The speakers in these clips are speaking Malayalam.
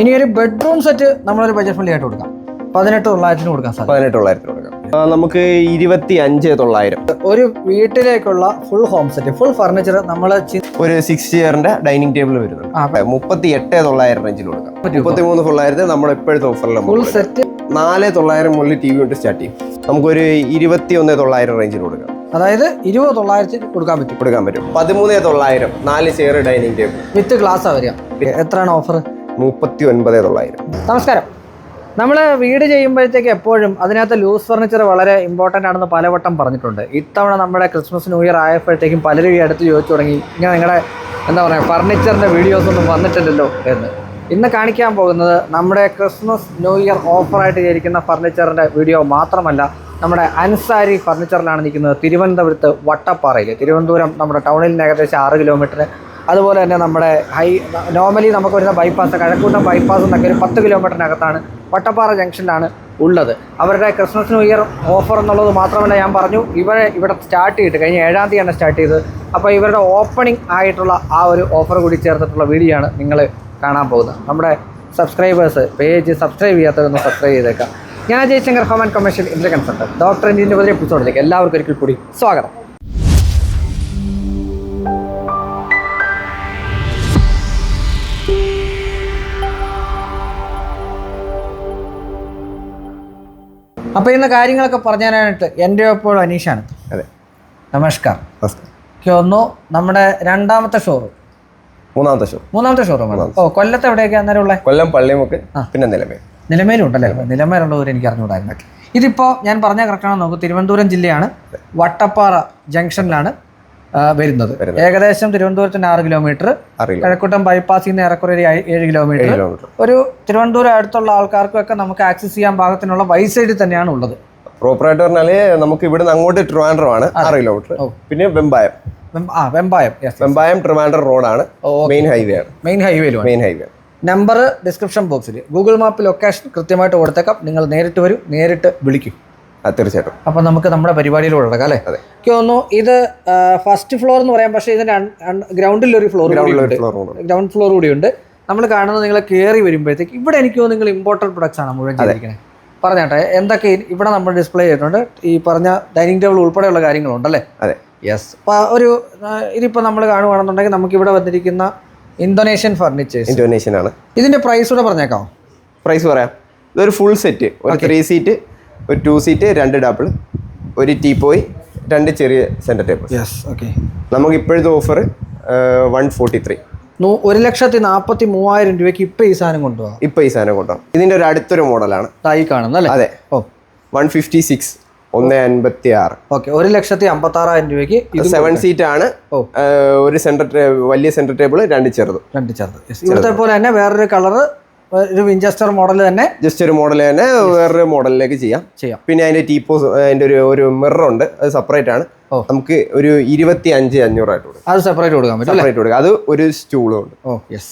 ഇനി ഒരു ബെഡ്റൂം സെറ്റ് നമ്മളൊരു ബജറ്റ് ഫ്രണ്ട്ലി ആയിട്ട് കൊടുക്കാം. പതിനെട്ട് തൊള്ളായിരത്തിന് കൊടുക്കാൻ സാധിക്കും. പതിനെട്ട് തൊള്ളായിരത്തിന് കൊടുക്കാം. നമുക്ക് ഇരുപത്തി അഞ്ച് തൊള്ളായിരം. ഒരു വീട്ടിലേക്കുള്ള full home set full furniture നമ്മൾ ഒരു സിക്സ് ചെയറിന്റെ ഡൈനിങ് ടേബിൾ. വരുന്നുണ്ട്. മുപ്പത്തി എട്ട് തൊള്ളായിരം റേഞ്ചിൽ കൊടുക്കാം? മുപ്പത്തി മൂന്ന് തൊള്ളായിരത്തി നമ്മുടെ ഇപ്പോഴത്തെ ഓഫറിൽ ഫുൾ സെറ്റ് നാല് തൊള്ളായിരം മുകളിൽ ടി വി കൊണ്ട് സ്റ്റാർട്ട് ചെയ്യും. നമുക്കൊരു ഇരുപത്തി ഒന്ന് തൊള്ളായിരം റേഞ്ചിൽ കൊടുക്കാം. അതായത് ഇരുപത് തൊള്ളായിരത്തിന് കൊടുക്കാൻ പറ്റും. കൊടുക്കാൻ പറ്റും. പതിമൂന്ന് തൊള്ളായിരം നാല് chair dining table with glass വരിക. എത്രയാണ് ഓഫർ മുപ്പത്തി ഒൻപത് തൊള്ളായിരം. നമസ്കാരം. നമ്മൾ വീട് ചെയ്യുമ്പോഴത്തേക്ക് എപ്പോഴും അതിനകത്ത് ലൂസ് ഫർണിച്ചർ വളരെ ഇമ്പോർട്ടന്റ് ആണെന്ന് പലവട്ടം പറഞ്ഞിട്ടുണ്ട്. ഇത്തവണ നമ്മുടെ ക്രിസ്മസ് ന്യൂ ഇയർ ആയപ്പോഴത്തേക്കും പലരും ഈ അടുത്ത് ചോദിച്ചു തുടങ്ങി. ഇങ്ങനെ നിങ്ങളുടെ എന്താ പറയുക ഫർണിച്ചറിന്റെ വീഡിയോസ് ഒന്നും വന്നിട്ടില്ലല്ലോ എന്ന്. ഇന്ന് കാണിക്കാൻ പോകുന്നത് നമ്മുടെ ക്രിസ്മസ് ന്യൂ ഇയർ ഓഫറായിട്ട് ചെയ്തിരിക്കുന്ന ഫർണിച്ചറിന്റെ വീഡിയോ മാത്രമല്ല നമ്മുടെ അൻസാരി ഫർണിച്ചറിലാണ് നിൽക്കുന്നത് തിരുവനന്തപുരത്ത് വട്ടപ്പാറയിൽ തിരുവനന്തപുരം നമ്മുടെ ടൗണിൽ നിന്ന് ഏകദേശം ആറ് കിലോമീറ്റർ അതുപോലെ തന്നെ നമ്മുടെ ഹൈ നോർമലി നമുക്ക് വരുന്ന ബൈപ്പാസ് കഴക്കൂട്ടം ബൈപ്പാസ് എന്നൊക്കെ ഒരു പത്ത് കിലോമീറ്ററിനകത്താണ് വട്ടപ്പാറ ജംഗ്ഷനിലാണ് ഉള്ളത്. അവരുടെ ക്രിസ്മസ് ന്യൂ ഇയർ ഓഫർ എന്നുള്ളത് മാത്രമല്ല ഞാൻ പറഞ്ഞു ഇവരെ ഇവിടെ സ്റ്റാർട്ട് ചെയ്തിട്ട് കഴിഞ്ഞ ഏഴാം തീയതിയാണ് സ്റ്റാർട്ട് ചെയ്തത്. അപ്പോൾ ഇവരുടെ ഓപ്പണിംഗ് ആയിട്ടുള്ള ആ ഒരു ഓഫർ കൂടി ചേർത്തിട്ടുള്ള വീഡിയോ ആണ് നിങ്ങൾ കാണാൻ പോകുന്നത്. നമ്മുടെ സബ്സ്ക്രൈബേഴ്സ് പേജ് സബ്സ്ക്രൈബ് ചെയ്യാത്തവരൊന്ന് സബ്സ്ക്രൈബ് ചെയ്തേക്കാം. ഞാൻ Jayashankar home and commercial India consultant doctor ഇന്ത്യന്റെ പുതിയ എപ്പിസോഡിലേക്ക് എല്ലാവർക്കും ഒരിക്കൽ കൂടി സ്വാഗതം. അപ്പോൾ ഇന്ന് കാര്യങ്ങളൊക്കെ പറഞ്ഞുതരാനായിട്ട് എന്റെ ഒപ്പോൾ അനീഷാണ്. അതെ. നമസ്കാരം. എനിക്ക് തോന്നുന്നു നമ്മുടെ രണ്ടാമത്തെ ഷോറൂം മൂന്നാമത്തെ ഷോ മൂന്നാമത്തെ ഷോറൂം ഓ കൊല്ലത്ത് എവിടെയൊക്കെ അന്നേരം ഉള്ളത് കൊല്ലം പള്ളിമുക്ക് പിന്നെ നിലമേൽ. നിലമേലും ഉണ്ടല്ലേ? നിലമേലുള്ളവർ എനിക്ക് അറിഞ്ഞുകൂടായിരുന്നു. ഇതിപ്പോൾ ഞാൻ പറഞ്ഞ കറക്റ്റാണെന്ന് നോക്കൂ. തിരുവനന്തപുരം ജില്ലയാണ്. വട്ടപ്പാറ ജംഗ്ഷനിലാണ് വരുന്നത്. ഏകദേശം തിരുവനന്തപുരത്തിന് ആറ് കിലോമീറ്റർ. കിഴക്കൂട്ടം ബൈപ്പാസിൽ നിന്ന് ഏറെക്കുറെ ഒരു ഏഴ് കിലോമീറ്റർ. ഒരു തിരുവനന്തപുരം അടുത്തുള്ള ആൾക്കാർക്കൊക്കെ നമുക്ക് ആക്സസ് ചെയ്യാൻ പാകത്തിനുള്ള വൈ സൈഡിൽ തന്നെയാണ് ഉള്ളത്. പ്രോപ്പറായിട്ട് പറഞ്ഞാൽ നമുക്ക് ഇവിടുന്ന് അങ്ങോട്ട് ട്രിവാൻഡ്രം ആണ് ആറ് കിലോമീറ്റർ. പിന്നെ വെമ്പായം. വെമ്പ- വെമ്പായം. വെമ്പായം ട്രിവാൻഡ്രം റോഡാണ്. മെയിൻ ഹൈവേ ആണ്. Main highway main highway number description ബോക്സിൽ ഗൂഗിൾ മാപ്പ് ലൊക്കേഷൻ കൃത്യമായിട്ട് കൊടുത്തേക്കാം. നിങ്ങൾ നേരിട്ട് വരും നേരിട്ട് വിളിക്കും. തീർച്ചയായിട്ടും. അപ്പം നമുക്ക് നമ്മുടെ പരിപാടിയിൽ നടക്കാം അല്ലേ? അതെ. എനിക്ക് തോന്നുന്നു ഇത് ഫസ്റ്റ് ഫ്ലോർ എന്ന് പറയാം. പക്ഷേ ഇതിന് ഗ്രൗണ്ടിൽ ഒരു ഫ്ലോർ ഗ്രൗണ്ട് ഫ്ലോർ കൂടി ഉണ്ട്. നമ്മൾ കാണുന്നത് നിങ്ങൾ കയറി വരുമ്പോഴത്തേക്ക് ഇവിടെ എനിക്ക് തോന്നുന്നു നിങ്ങൾ ഇമ്പോർട്ടന്റ് പ്രൊഡക്ട്സ് ആണ് മുഴുവൻ ചെയ്തിരിക്കുന്നത് പറഞ്ഞാട്ടെ എന്തൊക്കെ ഇവിടെ നമ്മൾ ഡിസ്പ്ലേ ചെയ്തിട്ടുണ്ട്. ഈ പറഞ്ഞ ഡൈനിങ് ടേബിൾ ഉൾപ്പെടെയുള്ള കാര്യങ്ങളുണ്ടല്ലേ അതെ. യെസ് അപ്പോൾ ഒരു ഇതിപ്പോൾ നമ്മൾ കാണുകയാണെന്നുണ്ടെങ്കിൽ നമുക്ക് ഇവിടെ വന്നിരിക്കുന്ന ഇന്തോനേഷ്യൻ ഫർണിച്ചേഴ്സ് ഇന്തോനേഷ്യൻ ആണ്. ഇതിന്റെ പ്രൈസ് കൂടെ പറഞ്ഞേക്കാം പ്രൈസ് പറയാം. ഇതൊരു ഫുൾ സെറ്റ് ഒരു ത്രീ സീറ്റ് ഒരു ടു സീറ്റ് രണ്ട് ഡബിൾ ഒരു ടീ പോയി രണ്ട് ചെറിയ സെന്റർ ടേബിൾ യെസ് ഓക്കെ നമുക്ക് ഇപ്പോഴത്തെ ഓഫർ വൺ ഫോർട്ടി ത്രീ ഒരു ലക്ഷത്തി നാൽപ്പത്തി മൂവായിരം രൂപയ്ക്ക് ഇപ്പം ഈ സാധനം കൊണ്ടുപോകാം ഇപ്പം ഈ സാധനം കൊണ്ടുപോകാം ഇതിന്റെ ഒരു അടുത്തൊരു മോഡലാണ് തായി കാണുന്നല്ലേ അതെ. ഓ. വൺ ഫിഫ്റ്റി സിക്സ് ഒന്ന് അൻപത്തി ആറ് ഓക്കെ ഒരു ലക്ഷത്തി അമ്പത്തി ആറായിരം രൂപയ്ക്ക് ഇത് സെവൻ സീറ്റ് ആണ്. ഒരു സെന്റർ വലിയ സെന്റർ ടേബിൾ രണ്ട് ചെറുത്. രണ്ട് ചെറുത്. ഇവിടുത്തെ പോലെ തന്നെ വേറൊരു കളറ് ഒരു വിഞ്ചസ്റ്റർ മോഡൽ തന്നെ. ജസ്റ്റ് ഒരു മോഡൽ തന്നെ വേറൊരു മോഡലിലേക്ക് ചെയ്യാം. ചെയ്യാം. പിന്നെ അതിന്റെ ടീപ്പോസ് അതിന്റെ ഒരു ഒരു മിറർ ഉണ്ട് അത് സെപ്പറേറ്റ് ആണ്. നമുക്ക് ഒരു ഇരുപത്തി അഞ്ച് അഞ്ഞൂറായിട്ട് കൊടുക്കും. അത് സെപ്പറേറ്റ് കൊടുക്കാൻ പറ്റും സെപ്പറേറ്റ് കൊടുക്കാം. അത് ഒരു സ്റ്റൂളും ഉണ്ട്. ഓ യെസ്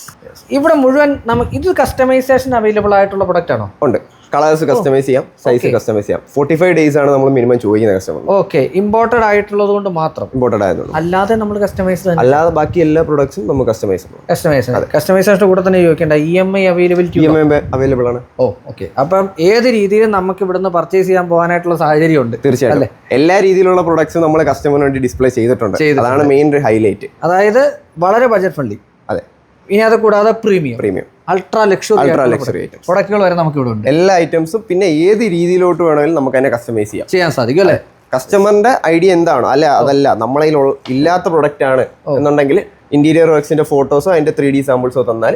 ഇവിടെ മുഴുവൻ നമുക്ക് ഇത് കസ്റ്റമൈസേഷൻ അവൈലബിൾ ആയിട്ടുള്ള പ്രൊഡക്റ്റ് ആണോ? ഉണ്ട്. കളേഴ്സ് കസ്റ്റമൈസ് ചെയ്യാം സൈസ് കസ്റ്റമൈസ് ചെയ്യാം. ഫോർട്ടി ഫൈവ് ഡേയ്സ് ആണ് നമ്മൾ മിനിമം ചോദിക്കുന്ന കസ്റ്റമർ ഓക്കെ ഇമ്പോർട്ടഡ് ആയിട്ടുള്ളത് കൊണ്ട് മാത്രം. ഇമ്പോർട്ടഡ് ആയതുകൊണ്ട്. അല്ലാതെ നമ്മൾ കസ്റ്റമൈസ് അല്ലാതെ ബാക്കി എല്ലാ പ്രൊഡക്ട്സും നമ്മൾ കസ്റ്റമൈസ് ആണ് കസ്റ്റമൈസ് കസ്റ്റമൈസേഷന്റെ കൂടെ തന്നെ ചോദിക്കേണ്ട. E M I availability E M I available ആണ്. ഓ ഓക്കെ അപ്പം ഏത് രീതിയിലും നമുക്ക് ഇവിടുന്ന് പർച്ചേസ് ചെയ്യാൻ പോകാനായിട്ടുള്ള സാഹചര്യം ഉണ്ട് തീർച്ചയായിട്ടും എല്ലാ രീതിയിലുള്ള പ്രൊഡക്ട്സും നമ്മൾ കസ്റ്റമറിന് വേണ്ടി ഡിസ്പ്ലേ ചെയ്തിട്ടുണ്ട്. ചെയ്തിട്ടുണ്ട്. അതാണ് മെയിൻ ഹൈലൈറ്റ് അതായത് വളരെ ബജറ്റ് ഫ്രണ്ട്ലി അതെ. ഇനി അത് കൂടാതെ premium premium ultra luxury ultra luxury items പ്രൊഡക്റ്റുകൾ വരെ നമുക്ക് ഇവിടെ ഉണ്ട്. എല്ലാ ഐറ്റംസും പിന്നെ ഏത് രീതിയിലോട്ട് വേണമെങ്കിലും നമുക്ക് അതിനെ കസ്റ്റമൈസ് ചെയ്യാം. ചെയ്യാൻ സാധിക്കും അല്ലേ? കസ്റ്റമറിന്റെ ഐഡിയ എന്താണ് അല്ല അതല്ല നമ്മളെ ഇല്ലാത്ത പ്രൊഡക്റ്റ് ആണ് എന്നുണ്ടെങ്കിൽ ഇന്റീരിയർ വർക്സിന്റെ ഫോട്ടോസോ അതിന്റെ ത്രീ ഡി സാമ്പിൾസോ തന്നാൽ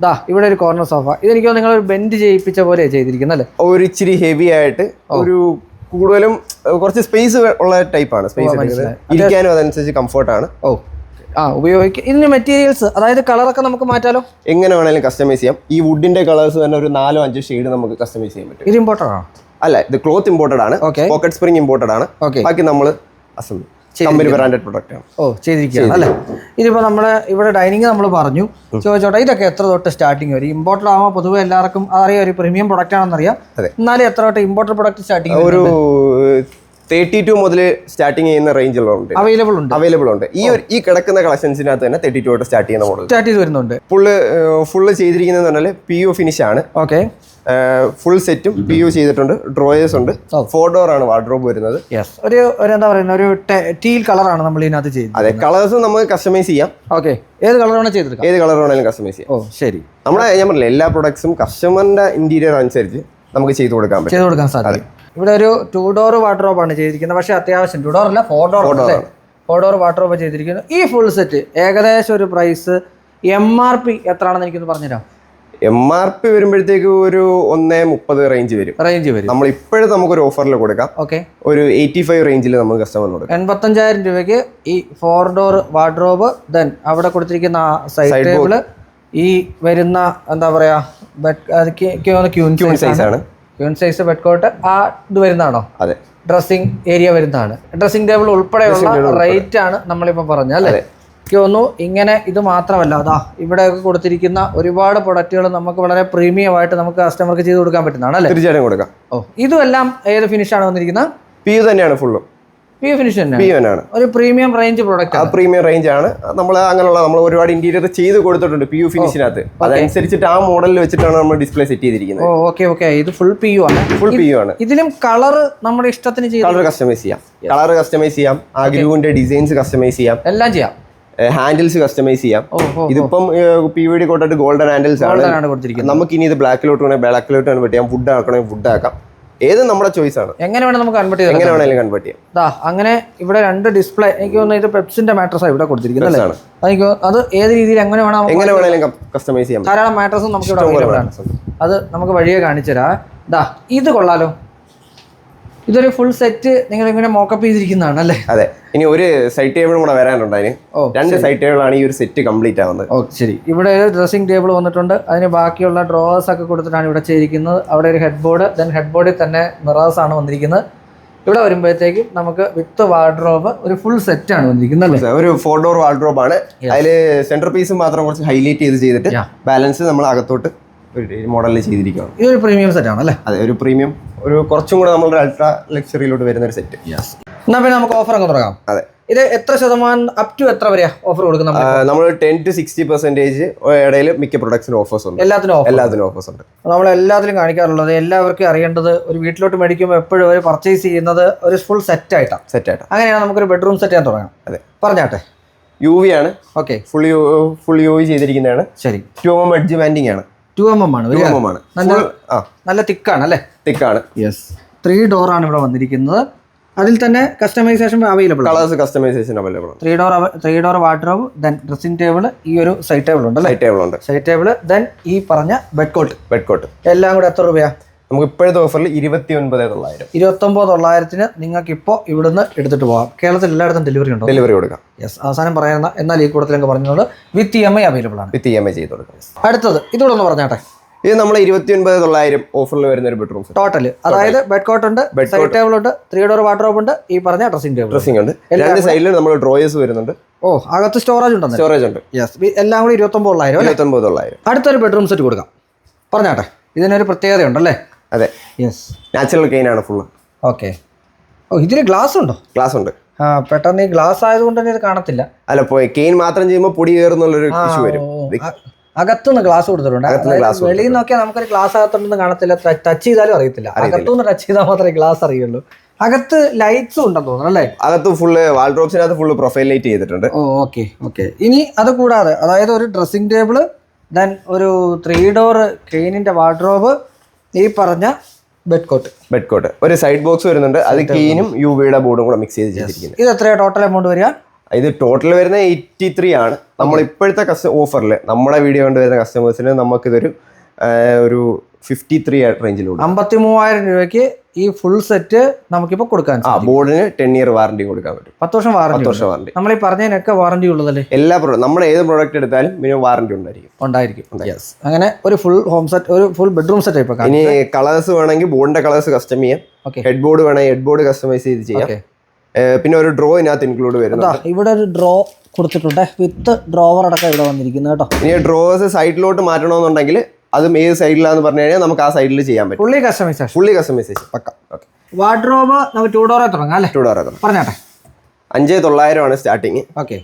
ദാ ഇവിടെ ഒരു കോർണർ സോഫ ഇതെനിക്ക് നിങ്ങൾ ഒരു ബെൻഡ് ചെയ്യിപ്പിച്ച പോലെ ചെയ്തിരിക്കുന്നത് അല്ലേ? ഒരു ഇച്ചിരി ഹെവി ആയിട്ട് ഒരു കൂടുതലും കുറച്ച് സ്പേസ് ഉള്ള ടൈപ്പാണ് സ്പേസ്. ഇരിക്കാനും അതനുസരിച്ച് കംഫർട്ടാണ് ഓ. ആ ഉപയോഗിക്കുക ഇതിന് മെറ്റീരിയൽസ് അതായത് കളറൊക്കെ നമുക്ക് മാറ്റാലോ? എങ്ങനെ വേണമെങ്കിലും കസ്റ്റമൈസ് ചെയ്യാം. ഈ വുഡിന്റെ കളേഴ്സ് തന്നെ ഒരു നാലോ അഞ്ചോ ഷെയ്ഡ് നമുക്ക് കസ്റ്റമൈസ് ചെയ്യാൻ പറ്റും. ഇത് ഇമ്പോർട്ടന്റ് ആണോ? അല്ല ഇത് ക്ലോത്ത് ഇമ്പോർട്ടഡ് ആണ്. പോക്കറ്റ് സ്പ്രിംഗ് ഇമ്പോർട്ടഡ് ആണ്. ബാക്കി നമ്മൾ അസംബ്ലി കമ്പനി ബ്രാൻഡഡ് പ്രൊഡക്റ്റ് ആണ്. ഓ ചെയ്തിരിക്കുകയാണ് അല്ലേ? ഇതിപ്പോൾ നമ്മുടെ ഇവിടെ ഡൈനിങ് നമ്മൾ പറഞ്ഞു. ചോദിച്ചോട്ടെ ഇതൊക്കെ എത്ര തൊട്ട് സ്റ്റാർട്ടിങ് വരും? ഇമ്പോർട്ടഡ് ആകുമ്പോൾ പൊതുവെ എല്ലാവർക്കും അറിയാം ഒരു പ്രീമിയം പ്രൊഡക്റ്റ് ആണെന്നറിയാം. എന്നാലും എത്ര തൊട്ട് ഇമ്പോർട്ടഡ് പ്രൊഡക്റ്റ് സ്റ്റാർട്ടിങ് ഒരു തേർട്ടി ടു മുതൽ സ്റ്റാർട്ടിങ് ചെയ്യുന്ന റേഞ്ചിലുണ്ട് അവൈലബിൾ ഉണ്ട്. അവൈലബിൾ ഉണ്ട്. ഈ ഒരു ഈ കിടക്കുന്ന കളക്ഷൻസിനകത്ത് തന്നെ തേർട്ടി ടു ആയിട്ട് സ്റ്റാർട്ട് ചെയ്യുന്ന മോഡൽ സ്റ്റാർട്ട് ചെയ്ത് വരുന്നുണ്ട്. ഫുള്ള് ഫുള്ള് ചെയ്തിരിക്കുന്നത് പറഞ്ഞാൽ പി യു ഫിനിഷ് ആണ്. ഓക്കെ ഫുൾ സെറ്റും പി യു ചെയ്തിട്ടുണ്ട്. ഡ്രോയേഴ്സ് ഉണ്ട്. ഫോർ ഡോർ ആണ് വാർഡ്രോബ് വരുന്നത്. ഒരു ഒരു എന്താ പറയുന്നത്? ഒരു ടീൽ കളറാണ് നമ്മൾ ഇതിനകത്ത് ചെയ്യുന്നത് അതെ കളേഴ്സ് നമുക്ക് കസ്റ്റമൈസ് ചെയ്യാം. ഓക്കെ ഏത് കളറാണ് ചെയ്തെടുക്കാം. ഏത് കളർ വേണമെങ്കിലും കസ്റ്റമൈസ് ചെയ്യാം. ഓ ശരി. നമ്മുടെ ഞാൻ പറഞ്ഞില്ല എല്ലാ പ്രൊഡക്ട്സും കസ്റ്റമറിന്റെ ഇന്റീരിയർ അനുസരിച്ച് നമുക്ക് ചെയ്തു കൊടുക്കാൻ പറ്റും. ചെയ്തു കൊടുക്കാൻ സാധിക്കും. ഇവിടെ ഒരു ടു ഡോർ വാർഡ്രോബ് ആണ് ചെയ്തിരിക്കുന്നത്. പക്ഷേ അത്യാവശ്യം ടു ഡോർ അല്ല ഫോർ ഡോർ അല്ലേ? ഫോർ ഡോർ വാർഡ്രോബ് ചെയ്തിരിക്കുന്നു. ഈ ഫുൾ സെറ്റ് ഏകദേശം ഒരു പ്രൈസ് എം ആർ പി എത്രയാണെന്ന് എനിക്കൊന്ന് പറഞ്ഞുതരാം എം ആർ പി വരുമ്പോഴത്തേക്ക് ഒരു ഒന്നേ മുപ്പത് റേഞ്ച് വരും. റേഞ്ച് വരും. നമ്മൾ ഇപ്പോഴും നമുക്കൊരു ഓഫറിൽ കൊടുക്കാം. ഓക്കെ ഒരു എയ്റ്റി ഫൈവ് റേഞ്ചിൽ നമുക്ക് കസ്റ്റമർ കൊടുക്കാം. എൺപത്തഞ്ചായിരം രൂപയ്ക്ക് ഈ ഫോർ ഡോർ വാർഡ്രോബ് ദെൻ അവിടെ കൊടുത്തിരിക്കുന്ന സൈഡ് ടേബിൾ ഈ വരുന്ന എന്താ പറയാ ബെഡ് ക്യൂൺ സൈസ് ആണ്. ക്യൂൺ സൈസ് ബെഡ് കോട്ട് ആ ഇത് വരുന്നതാണോ? അതെ. ഡ്രസ്സിംഗ് ഏരിയ വരുന്നതാണ്. ഡ്രസ്സിംഗ് ടേബിൾ ഉൾപ്പെടെയുള്ള റേറ്റ് ആണ് നമ്മളിപ്പോൾ പറഞ്ഞത് അല്ലേ? എനിക്ക് തോന്നുന്നു ഇങ്ങനെ ഇത് മാത്രമല്ല അതാ ഇവിടെയൊക്കെ കൊടുത്തിരിക്കുന്ന ഒരുപാട് പ്രൊഡക്റ്റുകൾ നമുക്ക് വളരെ പ്രീമിയം ആയിട്ട് നമുക്ക് കസ്റ്റമർക്ക് ചെയ്ത് കൊടുക്കാൻ പറ്റുന്നതാണ് അല്ലേ? തീർച്ചയായിട്ടും കൊടുക്കാം. ഓ ഇതുമെല്ലാം ഏത് ഫിനിഷാണ് വന്നിരിക്കുന്നത്? പി യു തന്നെയാണ് ഫുള്ളും ഫിനിഷ് ആണ്. ഒരു പ്രീമിയം റേഞ്ച് പ്രോഡക്റ്റ് ആ പ്രീമിയം റേഞ്ച് ആണ്. നമ്മൾ അങ്ങനെയുള്ള നമ്മൾ ഒരുപാട് ഇന്റീരിയർ ചെയ്ത് കൊടുത്തിട്ടുണ്ട് പി യു ഫിനിഷിനകത്ത് അതനുസരിച്ചിട്ട് ആ മോഡലിൽ വെച്ചിട്ടാണ് നമ്മൾ ഡിസ്പ്ലേ സെറ്റ് ചെയ്തിരിക്കുന്നത്. ഓക്കെ ഓക്കെ ഇത് ഫുൾ പി യു ആണ്. ഫുൾ പി യു ആണ്. ഇതിലും കളർ നമ്മുടെ ഇഷ്ടത്തിന് കളർ കസ്റ്റമൈസ് ചെയ്യാം. കളർ കസ്റ്റമൈസ് ചെയ്യാം. ആ ഗ്രൂവിന്റെ ഡിസൈൻസ് കസ്റ്റമൈസ് ചെയ്യാം. എല്ലാം ചെയ്യാം. ഹാൻഡിൽസ് കസ്റ്റമൈസ് ചെയ്യാം. ഇതിപ്പം പി വി ഡി കൊണ്ടിട്ട് ഗോൾഡൻ ഹാൻഡിൽസ് ആണ്. നമുക്ക് ഇനി ഇത് ബ്ലാക്കിലോട്ട് വേണമെങ്കിൽ ബ്ലാക്കിലോട്ട് കൺവേർട്ട് ചെയ്യാം വുഡ് ആക്കണമെങ്കിൽ വുഡ് ആക്കാം. ഏത് നമ്മുടെ ചോയ്സ് ആണ്. എങ്ങനെ വേണം നമുക്ക് കൺവേർട്ട് ചെയ്യാം എങ്ങനെ വേണമെങ്കിലും കൺവേർട്ട് ചെയ്യാം. ദാ അങ്ങനെ ഇവിടെ രണ്ട് ഡിസ്പ്ലേ എനിക്ക് തോന്നുന്നു ഇത് പെപ്സിന്റെ മാട്രസ് ഇവിടെ കൊടുത്തിരിക്കുന്നത് അല്ലേ? എനിക്ക് അത് ഏത് രീതിയിൽ എങ്ങനെ വേണം എങ്ങനെ വേണമെങ്കിലും കസ്റ്റമൈസ് ചെയ്യാം. ധാരാളം മാട്രസും നമുക്ക് ഇവിടെ അത് നമുക്ക് വഴിയെ കാണിച്ചു തരാം ദാ ഇത് കൊള്ളാലോ. ഇതൊരു ഫുൾ സെറ്റ് നിങ്ങൾ ഇങ്ങനെ മോക്കപ്പ് ചെയ്തിരിക്കുന്നതാണ് അല്ലേ? അതെ. ഇനി ഒരു സൈഡ് ടേബിൾ കൂടെ വരാനുണ്ട് അതിന്. രണ്ട് സൈഡ് ടേബിളാണ് ഈ ഒരു സെറ്റ് കംപ്ലീറ്റ് ആവുന്നത്. ഓ ശരി. ഇവിടെ ഒരു ഡ്രസ്സിംഗ് ടേബിൾ വന്നിട്ടുണ്ട്. അതിന് ബാക്കിയുള്ള ഡ്രോവേഴ്സ് ഒക്കെ കൊടുത്തിട്ടാണ് ഇവിടെ ചെയ്തിരിക്കുന്നത്. അവിടെ ഒരു ഹെഡ് ബോർഡ് ദെൻ ഹെഡ് ബോർഡിൽ തന്നെ മിറേഴ്സ് ആണ് വന്നിരിക്കുന്നത്. ഇവിടെ വരുമ്പോഴത്തേക്കും നമുക്ക് വിത്ത് വാർഡ്രോബ് ഒരു ഫുൾ സെറ്റ് ആണ് വന്നിരിക്കുന്നത് അല്ലേ? ഒരു ഫോർ ഡോർ വാർഡ്രോബ് ആണ്. അതിൽ സെന്റർ പീസ് മാത്രം കുറച്ച് ഹൈലൈറ്റ് ചെയ്ത് ചെയ്തിട്ട് ബാലൻസ് നമ്മൾ അകത്തോട്ട് മോഡലിൽ ചെയ്തിരിക്കുകയാണ്. ഇതൊരു പ്രീമിയം സെറ്റ് ആണ് അല്ലേ അതെ ഒരു പ്രീമിയം ഒരു കുറച്ചും കൂടെ നമ്മളൊരു അൾട്രാ ലക്ഷറിയിലോട്ട് വരുന്ന ഒരു സെറ്റ് എന്നാ പിന്നെ നമുക്ക് ഓഫർ അങ്ങ് തുടങ്ങാം. അതെ. ഇത് എത്ര ശതമാനം അപ് ടു എത്ര വരെയാ ഓഫർ കൊടുക്കുന്നത് നമ്മൾ? ടെൻ ടു സിക്സ്റ്റി പെർസെന്റേജ് ഇടയിൽ മിക്ക പ്രൊഡക്ട്സിന് ഓഫേഴ്സ് ഉണ്ട്. എല്ലാത്തിനും എല്ലാത്തിനും ഓഫേഴ്സ് ഉണ്ട്. നമ്മൾ എല്ലാത്തിലും കാണിക്കാറുള്ളത് എല്ലാവർക്കും അറിയേണ്ടത് ഒരു വീട്ടിലോട്ട് മേടിക്കുമ്പോൾ എപ്പോഴും അവർ പർച്ചേസ് ചെയ്യുന്നത് ഒരു ഫുൾ സെറ്റ് ആയിട്ടാണ് സെറ്റ് ആയിട്ട്. അങ്ങനെയാണ് നമുക്കൊരു ബെഡ്റൂം സെറ്റ് ഞാൻ തുടങ്ങാം. അതെ. പറഞ്ഞാട്ടെ. യു വി ആണ്. Okay full U full U V ചെയ്തിരിക്കുന്നതാണ്. ശരി. ടു എം എഡ്ജ് ബാൻഡിങ് ആണ്. ടു എം എം ആണ്. ടു എം എം ആണ്. നല്ല ആ. നല്ല തിക്കാണ് അല്ലേ തിക്കാണ്. യെസ് ത്രീ ഡോർ ആണ് ഇവിടെ വന്നിരിക്കുന്നത്. അതിൽ തന്നെ customisation available colours customisation available three door three door wardrobe then dressing table ഈ ഒരു സൈഡ് ടേബിൾ ഉണ്ട് ലൈറ്റ് ടേബിൾ ഉണ്ട്. സൈഡ് ടേബിൾ ദെൻ ഈ പറഞ്ഞ ബെഡ് കോട്ട് ബെഡ് കോട്ട് എല്ലാം കൂടെ എത്ര രൂപയാ? നമുക്ക് ഇപ്പോഴത്തെ ഓഫറിൽ ഇരുപത്തി ഒൻപത് തൊള്ളായിരം. ഇരുപത്തൊമ്പത് തൊള്ളായിരത്തിന് നിങ്ങൾക്ക് ഇപ്പോൾ ഇവിടുന്ന് എടുത്തിട്ട് പോകാം കേരളത്തിൽ എല്ലായിടത്തും ഡെലിവറി ഉണ്ടോ? ഡെലിവറി കൊടുക്കാം. യെസ് അവസാനം പറയുന്ന എന്നാൽ ഈ കൂട്ടത്തിലൊക്കെ പറഞ്ഞത് with E M I available ആണ്. വിത്ത് ഇ എം ഐ ചെയ്ത് കൊടുക്കാം. അടുത്തത് ഇതോടെ ഒന്ന് പറഞ്ഞാട്ടെ. ഇത് നമ്മൾ ഇരുപത്തി ഒൻപത് തൊള്ളായിരം ഓഫറിൽ വരുന്ന ഒരു ബെഡ്റൂം ടോട്ടൽ അതായത് ബെഡ് കോട്ട് ഉണ്ട് ബെഡ് സൈഡ് ടേബിൾ ഉണ്ട് ത്രീ ഡോർ വാർഡ്രോബ് ഉണ്ട് ഈ പറഞ്ഞ ഡ്രസ്സിംഗ് ടേബിൾ ഡ്രസ്സിംഗ് ഉണ്ട്. രണ്ട് സൈഡിൽ നമ്മൾ ഡ്രോയേഴ്സ് വരുന്നുണ്ട്. ഓ അകത്ത് സ്റ്റോറേജ് ഉണ്ടെന്ന്? സ്റ്റോറേജ് ഉണ്ട്. യെസ് എല്ലാം കൂടി ഇരുപത്തൊമ്പത് തൊള്ളായിരം ഇരുപത്തൊമ്പത് തൊള്ളായിരം. അടുത്തൊരു ബെഡ്റൂം സെറ്റ് കൊടുക്കാം. പറഞ്ഞാട്ടെ. ഇതിനൊരു പ്രത്യേകത ഉണ്ടല്ലേ അതെ. യെസ് നാച്ചുറൽ കെയിൻ ആണ് ഫുള്ള് ഓക്കെ ഓ ഇതിൽ ഗ്ലാസ് ഉണ്ടോ? ഗ്ലാസ് ഉണ്ട്. ആ പെട്ടെന്ന് ഈ ഗ്ലാസ് ആയതുകൊണ്ട് തന്നെ ഇത് കാണത്തില്ല. അല്ല പോയി കെയിൻ മാത്രം ചെയ്യുമ്പോൾ പൊടി കയറുന്നുള്ളൊരു ഇഷ്യൂ വരും. അകത്തുനിന്ന് ഗ്ലാസ് കൊടുത്തിട്ടുണ്ട്. അതായത് വെളിയിൽ നോക്കിയാൽ നമുക്കൊരു ഗ്ലാസ് അകത്തുണ്ടെന്ന് കാണത്തില്ല. ടച്ച് ചെയ്താലും അറിയത്തില്ല. അകത്തുനിന്ന് ടച്ച് ചെയ്താൽ മാത്രമേ ഗ്ലാസ് അറിയുള്ളൂ. അകത്ത് ലൈറ്റ്സും ഉണ്ടെന്ന് തോന്നുന്നു അല്ലേ? അകത്ത് ഫുള്ള് വാൾഡ്രോപ്സിനകത്ത് ഫുള്ള് പ്രൊഫൈൽ ലൈറ്റ് ചെയ്തിട്ടുണ്ട്. ഓ ഓക്കെ ഓക്കെ ഇനി അത് കൂടാതെ അതായത് ഒരു ഡ്രസ്സിംഗ് ടേബിൾ ദെൻ ഒരു ത്രീ ഡോർ ക്ലീനിന്റെ വാർഡ്രോബ് ഈ പറഞ്ഞ ബെഡ് കോട്ട് ബെഡ് കോട്ട് ഒരു സൈഡ് ബോക്സ് വരുന്നുണ്ട്. അത് ക്ലീനും യു വിയുടെ ബോർഡും കൂടെ മിക്സ് ചെയ്ത് ചെയ്തിരിക്കുന്നത് ഇത് എത്രയാണ് ടോട്ടൽ എമൗണ്ട് വരിക? ഇത് ടോട്ടൽ വരുന്ന എയ്റ്റി ത്രീ ആണ്. നമ്മൾ ഇപ്പോഴത്തെ കസ്റ്റ ഓഫറിൽ നമ്മുടെ വീഡിയോ കൊണ്ട് വരുന്ന കസ്റ്റമേഴ്സിന് നമുക്കിതൊരു ഒരു ഫിഫ്റ്റി ത്രീ റേഞ്ചിൽ കൊടുക്കും. അമ്പത്തി മൂവായിരം രൂപയ്ക്ക് ഈ ഫുൾ സെറ്റ് നമുക്കിപ്പോൾ കൊടുക്കാൻ ആ. ബോർഡിന് ടെൻ ഇയർ വാറണ്ടി കൊടുക്കാൻ പറ്റും. പത്ത് വർഷം വാറണ്ടി പത്ത് വർഷം വാറണ്ടി നമ്മൾ ഈ പറഞ്ഞതിനൊക്കെ വാറണ്ടി ഉള്ളതല്ലേ? എല്ലാ പ്രോഡക്റ്റ് നമ്മൾ ഏത് പ്രോഡക്റ്റ് എടുത്താലും മിനിമം വാറണ്ടി ഉണ്ടായിരിക്കും. ഉണ്ടായിരിക്കും. യെസ് അങ്ങനെ ഒരു ഫുൾ ഹോം സെറ്റ് ഒരു ഫുൾ ബെഡ്റൂം സെറ്റ് ഇപ്പോൾ ഇനി കളേഴ്സ് വേണമെങ്കിൽ ബോർഡിന്റെ കളേഴ്സ് കസ്റ്റം ചെയ്യാം. ഹെഡ് ബോർഡ് വേണമെങ്കിൽ ഹെഡ് ബോർഡ് കസ്റ്റമൈസ് ചെയ്ത് ചെയ്യാം. പിന്നെ ഒരു ഡ്രോ ഇതിനകത്ത് ഇൻക്ലൂഡ് വരുന്നത് ഇവിടെ ഒരു ഡ്രോ കൊടുത്തിട്ടുണ്ട്. വിത്ത് ഡ്രോവർ അടക്കം ഇവിടെ വന്നിരിക്കുന്നത് കേട്ടോ. ഇനി ഡ്രോവേഴ്സ് സൈഡിലോട്ട് മാറ്റണമെന്നുണ്ടെങ്കിൽ അതും ഏത് സൈഡിലാന്ന് പറഞ്ഞു കഴിഞ്ഞാൽ നമുക്ക് ആ സൈഡിൽ ചെയ്യാൻ പറ്റും. ഫുള്ളി കസ്റ്റമൈസേഷൻ ഫുള്ളി കസ്റ്റമൈസേഷൻ പക്ക. ഓക്കെ. വാർഡ്രോബ് നമുക്ക് ടൂ ഡോറെ തുടങ്ങാം അല്ലേ? ടു ഡോർ തുടങ്ങാം. പറഞ്ഞാട്ടെ. അഞ്ച് തൊള്ളായിരമാണ് സ്റ്റാർട്ടിങ് ഓക്കെ.